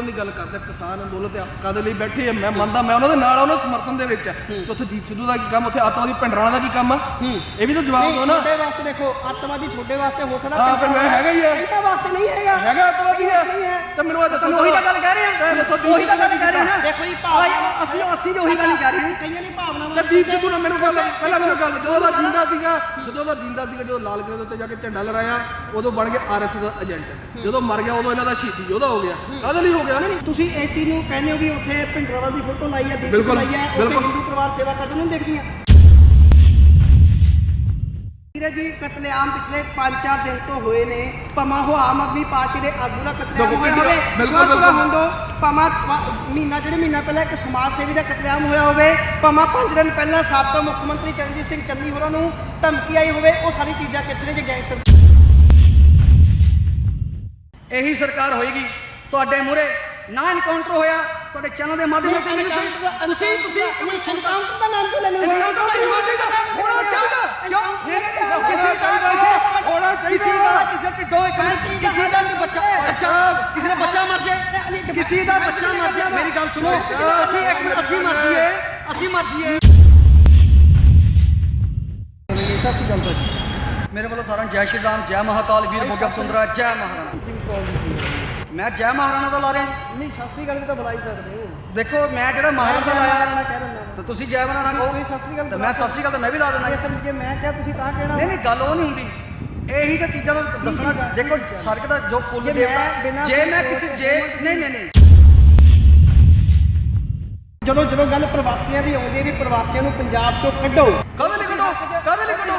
ਅੰਦੋਲਨ ਦੀ ਗੱਲ ਕਰਦੇ ਆ, ਕਿਸਾਨ ਅੰਦੋਲਨ ਤੇ ਹੱਕਾਂ ਦੇ ਲਈ ਬੈਠੇ ਆ। ਮੈਂ ਮੰਨਦਾ ਮੈਂ ਉਹਨਾਂ ਦੇ ਨਾਲ ਆ, ਉਹਨਾਂ ਸਮਰਥਨ ਦੇ ਵਿੱਚ ਆ। ਤੇ ਉੱਥੇ ਦੀਪ ਸਿੱਧੂ ਦਾ ਕੀ ਕੰਮ ਉੱਥੇ ਆਤਵਾਦੀ ਭਿੰਡਰਾਣਾ ਦਾ ਕੀ ਕੰਮ ਆ? ਇਹ ਵੀ ਤਾਂ ਜਵਾਬ ਦਿਓ ਨਾ। ਤੁਹਾਡੇ ਵਾਸਤੇ ਦੇਖੋ ਅੱਤਵਾਦੀ ਤੁਹਾਡੇ ਵਾਸਤੇ ਹੋ ਸਕਦਾ। ਹਾਂ, ਫਿਰ ਮੈਂ ਹੈਗਾ ਹੀ ਆ। ਇਹਨਾਂ ਵਾਸਤੇ ਨਹੀਂ ਹੈਗਾ। ਹੈਗਾ ਆਤਵਾਦੀ ਹੈ। ਤੇ ਮੈਨੂੰ ਇਹ ਦੱਸੋ ਉਹੀ ਤਾਂ ਗੱਲ ਕਹਿ ਰਹੇ ਦੱਸੋ ਆ ਦੀਪ ਉਹੀ ਤਾਂ ਗੱਲ ਕਹਿ ਰਹੇ ਆ? ਨਾ ਦੇਖੋ ਜੀ ਭਾਵਨਾ ਅਸੀਂ ਅਸੀਂ ਉਹੀ ਗੱਲ ਕਹਿ ਰਹੇ ਹਾਂ। ਕਈਆਂ ਦੀ ਭਾਵਨਾਵਾਂ ਤੇ ਦੀਪ ਸਿੱਧੂ ਨੇ ਮੈਨੂੰ ਗੱਲ ਪਹਿਲਾਂ ਮੈਨੂੰ ਗੱਲ ਜਦੋਂ ਦਾ ਜਿੰਦਾ ਸੀਗਾ ਜਦੋਂ ਦਾ ਜਿੰਦਾ ਸੀਗਾ ਜਦੋਂ ਲਾਲ ਕਿਲੇ ਦੇ ਉੱਤੇ ਜਾ ਕੇ ਝੰਡਾ ਲਹਿਰਾਇਆ ਉਦੋਂ ਬਣ ਗਿਆ ਆਰਐਸਐਸ ਦਾ ਏਜੰਟ ਜਦੋਂ ਮਰ ਗਿਆ ਉਦੋਂ ਇਹਨਾਂ ਦਾ ਸ਼ਹੀਦੀ ਉਹਦਾ ਹੋ ਗਿਆ। ਕਾਹਦੇ ਲਈ ਹੋ ਗਿਆ ਨਹੀਂ ਤੁਸੀਂ ਏਸੀ ਨੂੰ ਕਹਿੰਦੇ ਹੋ ਵੀ ਉੱਥੇ ਭਿੰਡਰਾਵਾਲ ਦੀ ਫੋਟੋ ਲਾਈ ਹੈ ਦੀਪ ਬਿਲਕੁਲ, ਲਾਈ ਹੈ ਉੱਥੇ ਬਿਲਕੁਲ। ਹਿੰਦੂ ਪਰਿਵਾਰ ਸੇਵਾ ਕਰਦੇ ਨੂੰ ਦੇਖਦੀਆਂ ਵੀਰੇ ਜੀ ਕਤਲੇਆਮ ਪਿਛਲੇ 5-4 ਦਿਨ ਤੋਂ ਹੋਏ ਨੇ ਭਮਾ ਹੋ ਆਮ ਆਦਮੀ ਪਾਰਟੀ ਦੇ ਆਗੂ ਦਾ ਕਤਲੇਆਮ ਹੋਇਆ ਹੋਵੇ ਬਿਲਕੁਲ, ਬਿਲਕੁਲ। ਹੁੰਦੋ ਭਮਾ ਮਹੀਨਾ ਜਿਹੜੇ ਮਹੀਨਾ ਪਹਿਲਾਂ ਇੱਕ ਸਮਾਜ ਸੇਵੀ ਦਾ ਕਤਲੇਆਮ ਹੋਇਆ ਹੋਵੇ ਭਮਾ 5 ਦਿਨ ਪਹਿਲਾਂ ਸਾਬਕਾ ਮੁੱਖ ਮੰਤਰੀ ਚਰਨਜੀਤ ਸਿੰਘ ਚੰਨੀ ਹੋਰਾਂ ਨੂੰ ਧਮਕੀ ਆਈ ਹੋਵੇ ਉਹ ਸਾਰੀ ਚੀਜ਼ਾਂ ਕਿੱਥੇ ਨੇ ਜੇ ਗੈਂਗਸਟਰ ਇਹੀ ਸਰਕਾਰ ਹੋਏਗੀ ਤੁਹਾਡੇ ਮੂਰੇ ਨਾ ਐਨਕਾਊਂਟਰ ਹੋਇਆ ਤੁਹਾਡੇ ਚੈਨਲ ਦੇ ਮਾਧਿਅਮ ਨਾਲ ਮੈਨੂੰ ਤੁਸੀਂ ਤੁਸੀਂ ਐਨਕਾਊਂਟਰ ਦਾ ਨਾਮ ਕਿਉਂ ਲੈਣੇ ਹੋ ਐਨਕਾਊਂਟਰ ਦਾ ਹੋਣਾ ਚਾਹੀਦਾ ਚਾਹੀਦਾ। ਕਿਉਂ? ਨਹੀਂ ਨਹੀਂ ਕਿਸੇ ਦਾ ਹੋਣਾ ਚਾਹੀਦਾ ਕਿਸੇ ਢਿੱਡੋਂ ਇੱਕ ਮਿੰਟ ਕਿਸੇ ਦਾ ਵੀ ਬੱਚਾ ਬੱਚਾ ਕਿਸੇ ਦਾ ਬੱਚਾ ਮਰ ਜਾਏ। ਕਿਸੇ ਦਾ ਬੱਚਾ ਮਰ ਜਾਏ। ਮੇਰੀ ਗੱਲ ਸੁਣੋ। ਅਸੀਂ ਇੱਕ ਮਿੰਟ ਅਸੀਂ ਮਰ ਜਾਈਏ। ਅਸੀਂ ਮਰ ਜਾਈਏ। ਸਤਿ ਸ਼੍ਰੀ ਅਕਾਲ ਮੇਰੇ ਵੱਲੋਂ ਸਾਰਿਆਂ ਜੈ ਸ਼੍ਰੀ ਰਾਮ ਜੈ ਮਹਾਕਾਲ ਵੀਰ ਮੋਗਾ ਸੁੰਦਰਾ ਜੈ ਮਹਾਰਾਣਾ। ਮੈਂ ਜੈ ਮਹਾਰਾਣਾ ਦਾ ਲਾ ਰਿਹਾ। ਜੀ। ਨਹੀਂ ਸਤਿ ਸ਼੍ਰੀ ਅਕਾਲ ਵੀ ਤਾਂ ਬੁਲਾ ਹੀ ਸਕਦੇ ਹੋ। ਦੇਖੋ ਮੈਂ ਜਿਹੜਾ ਮਹਾਰਾਣਾ ਦਾ ਲਾਇਆ ਮੈਂ ਕਹਿ ਦਿੰਦਾ। ਤਾਂ ਤੁਸੀਂ ਜੈ ਮਹਾਰਾਣਾ ਕਹੋ ਤੁਸੀਂ ਸਤਿ ਸ਼੍ਰੀ ਅਕਾਲ ਤਾਂ ਮੈਂ ਸਤਿ ਸ਼੍ਰੀ ਅਕਾਲ ਤਾਂ ਮੈਂ ਵੀ ਲਾ ਦੇਣਾ ਜੀ। ਮੈਂ ਕਿਹਾ ਤੁਸੀਂ ਤਾਂ ਕਹਿਣਾ। ਨਹੀਂ ਨਹੀਂ ਗੱਲ ਉਹ ਨਹੀਂ ਹੁੰਦੀ। ਇਹੀ ਤਾਂ ਚੀਜ਼ਾਂ ਨੂੰ ਦੱਸਣਾ। ਦੇਖੋ ਸੜਕ ਦਾ ਜੋ ਕੁੱਲ ਜੇ ਮੈਂ ਦੇਵਤਾ ਬਿਨਾਂ ਜੇ ਮੈਂ ਕਿਸੇ ਜੇ ਨਹੀਂ ਨਹੀਂ ਨਹੀਂ। ਜਦੋਂ ਜਦੋਂ ਗੱਲ ਪ੍ਰਵਾਸੀਆਂ ਦੀ ਆਉਂਦੀ ਹੈ ਵੀ ਪ੍ਰਵਾਸੀਆਂ ਨੂੰ ਪੰਜਾਬ ਚੋਂ ਕੱਢੋ। ਲਈ ਕੱਢੋ? ਕਾਹਦੇ ਲਈ ਕੱਢੋ?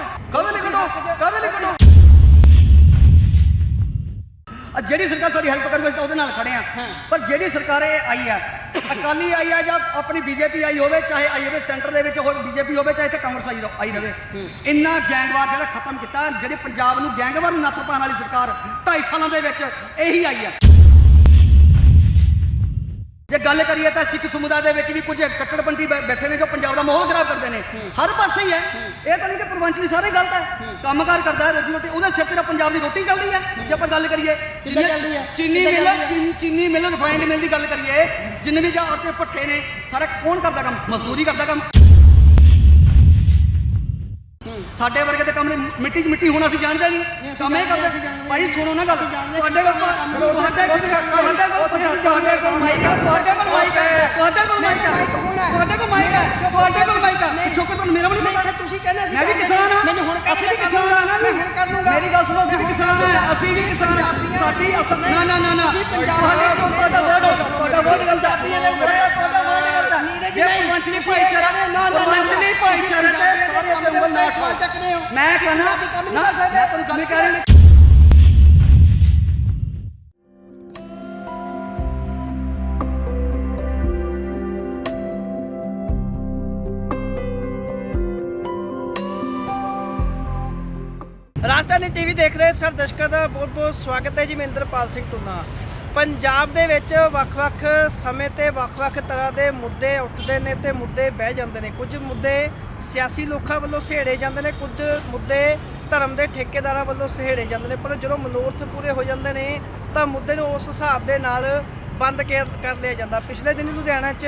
ਲਈ ਕੱਢੋ? ਕਾਹਦੇ ਲਈ ਕੱਢੋ? ਜਿਹੜੀ ਸਰਕਾਰ ਸਾਡੀ ਹੈਲਪ ਕਰੂਗੀ ਅਸੀਂ ਤਾਂ ਉਹਦੇ ਨਾਲ ਖੜੇ ਆ ਪਰ ਜਿਹੜੀ ਸਰਕਾਰ ਇਹ ਆਈ ਆ ਅਕਾਲੀ ਆਈ ਆ ਜਾਂ ਆਪਣੀ ਬੀਜੇਪੀ ਆਈ ਹੋਵੇ ਚਾਹੇ ਆਈ ਹੋਵੇ ਸੈਂਟਰ ਦੇ ਵਿੱਚ ਹੋਵੇ ਬੀਜੇਪੀ ਹੋਵੇ ਚਾਹੇ ਇੱਥੇ ਕਾਂਗਰਸ ਆਈ ਰੋ- ਆਈ ਰਵੇ। ਇੰਨਾ ਗੈਂਗਵਾਰ ਜਿਹੜਾ ਖਤਮ ਕੀਤਾ ਜਿਹੜੇ ਪੰਜਾਬ ਨੂੰ ਗੈਂਗਵਾਰ ਨੂੰ ਨੱਥ ਪਾਉਣ ਵਾਲੀ ਸਰਕਾਰ 2.5 ਸਾਲਾਂ ਦੇ ਵਿੱਚ ਇਹੀ ਆਈ ਆ ਜੇ ਗੱਲ ਕਰੀਏ ਤਾਂ ਸਿੱਖ ਸਮੁਦਾਇ ਦੇ ਵਿੱਚ ਵੀ ਕੁਝ ਕੱਟੜਪੰਥੀ ਬੈਠੇ ਨੇ ਜੋ ਪੰਜਾਬ ਦਾ ਮਾਹੌਲ ਖਰਾਬ ਕਰਦੇ ਨੇ। ਹਰ ਪਾਸੇ ਹੀ ਹੈ। ਇਹ ਤਾਂ ਨਹੀਂ ਕਿ ਦੀ ਸਾਰੇ ਗਲਤ ਹੈ। ਕੰਮਕਾਰ ਕਰਦਾ ਹੈ ਰੋਜੀ ਰੋਟੀ ਉਹਦੇ ਸਿਰ ਤੇ ਪੰਜਾਬ ਦੀ ਰੋਟੀ ਚੱਲਦੀ ਹੈ। ਜੇ ਆਪਾਂ ਗੱਲ ਕਰੀਏ ਕਿੱਦਾਂ ਚੱਲਦੀ ਹੈ? ਚੀਨੀ ਮਿਲ ਚੀਨੀ ਮਿਲ ਰਿਫਾਈਨਡ ਮਿਲ ਦੀ ਗੱਲ ਕਰੀਏ ਜਿੰਨੇ ਵੀ ਜਾਂ ਔਰਤੇ ਪੱਠੇ ਨੇ ਸਾਰਾ ਕੌਣ ਕਰਦਾ ਕੰਮ? ਮਜ਼ਦੂਰੀ ਕਰਦਾ ਕੰਮ। ਸਾਡੇ ਵਰਗੇ ਦੇ ਕੰਮ ਨੇ ਮਿੱਟੀ 'ਚ ਮਿੱਟੀ ਹੋਣਾ ਅਸੀਂ ਜਾਣਦੇ ਨਹੀਂ। ਕੰਮ ਇਹ ਕਰਦੇ। ਭਾਈ ਸੁਣੋ ਨਾ ਗੱਲ। ਤੁਹਾਡੇ ਕੋਲ ਤੁਹਾਡੇ ਕੋਲ ਤੁਹਾਡੇ ਕੋਲ ਤੁਹਾਡੇ ਕੋਲ ਮਾਈਕ ਹੈ ਤੁਹਾਡੇ ਕੋਲ ਮਾਈਕ ਹੈ ਤੁਹਾਡੇ ਕੋਲ ਮਾਈਕ ਹੈ ਤੁਹਾਡੇ ਕੋਲ ਮਾਈਕ ਹੈ ਤੁਹਾਡੇ ਕੋਲ ਮਾਈਕ ਹੈ ਪਿੱਛੋਂ ਕੋਈ ਤੁਹਾਨੂੰ ਮੇਰਾ ਵੀ ਨਹੀਂ ਪਤਾ। ਤੁਸੀਂ ਕਹਿੰਦੇ ਸੀ ਮੈਂ ਵੀ ਕਿਸਾਨ ਹਾਂ। ਮੈਨੂੰ ਹੁਣ ਅਸੀਂ ਵੀ ਕਿਸਾਨ ਹਾਂ। ਮੈਂ ਹੁਣ ਕਰ ਲੂੰਗਾ ਮੇਰੀ ਗੱਲ ਸੁਣੋ ਅਸੀਂ ਵੀ ਕਿਸਾਨ ਹਾਂ। ਅਸੀਂ ਵੀ ਕਿਸਾਨ ਹਾਂ। ਸਾਡੀ ਅਸਲ ਨਾ ਨਾ ਨਾ ਨਾ ਤੁਹਾਡੇ ਕੋਲ ਤੁਹਾਡਾ ਵਰਡ ਤੁਹਾਡਾ ਵਰਡ ਗਲਤ ਹੈ। ਤੁਹਾਡਾ ਜੇ ਪੰਚਨੀ ਭਾਈਚਾਰਾ ਪੰਚਨੀ ਭਾਈਚਾਰੇ ਤੇ ਸਾਰੇ ਆਪਣੇ ਉਂਗਲ ਨਾ ਸਵਾਲ ਚੱਕਦੇ ਹੋ। ਮੈਂ ਕਹਿੰਦਾ ਪੰਜਾਬੀ ਕੰਮ ਨਹੀਂ ਨਾ ਕਰ ਸਕਦੇ। ਮੈਂ ਤੁਹਾਨੂੰ ਗੱਲ ਕਹਿ ਰਿਹਾ ਰਾਜਧਾਨੀ ਟੀਵੀ ਦੇਖ ਰਹੇ ਸਰ ਦਰਸ਼ਕਾਂ ਦਾ ਬਹੁਤ-ਬਹੁਤ ਸਵਾਗਤ ਹੈ ਜੀ ਮੈਂ ਇੰਦਰਪਾਲ ਸਿੰਘ ਤੁਨਾ ਪੰਜਾਬ ਦੇ ਵਿੱਚ ਵੱਖ-ਵੱਖ ਸਮੇਂ ਤੇ ਵੱਖ-ਵੱਖ ਤਰ੍ਹਾਂ ਦੇ ਮੁੱਦੇ ਉੱਠਦੇ ਨੇ ਤੇ ਮੁੱਦੇ ਬਹਿ ਜਾਂਦੇ ਨੇ। ਕੁਝ ਮੁੱਦੇ ਸਿਆਸੀ ਲੋਕਾਂ ਵੱਲੋਂ ਸਹੇੜੇ ਜਾਂਦੇ ਨੇ, ਕੁਝ ਮੁੱਦੇ ਧਰਮ ਦੇ ਠੇਕੇਦਾਰਾਂ ਵੱਲੋਂ ਸਹੇੜੇ ਜਾਂਦੇ ਨੇ। ਪਰ ਜਦੋਂ ਮਨੋਰਥ ਪੂਰੇ ਹੋ ਜਾਂਦੇ ਨੇ, ਤਾਂ ਮੁੱਦੇ ਨੂੰ ਉਸ ਹਿਸਾਬ ਦੇ ਨਾਲ ਬੰਦ ਕੇ- ਕਰ ਲਿਆ ਜਾਂਦਾ। ਪਿਛਲੇ ਦਿਨੀ ਲੁਧਿਆਣਾ 'ਚ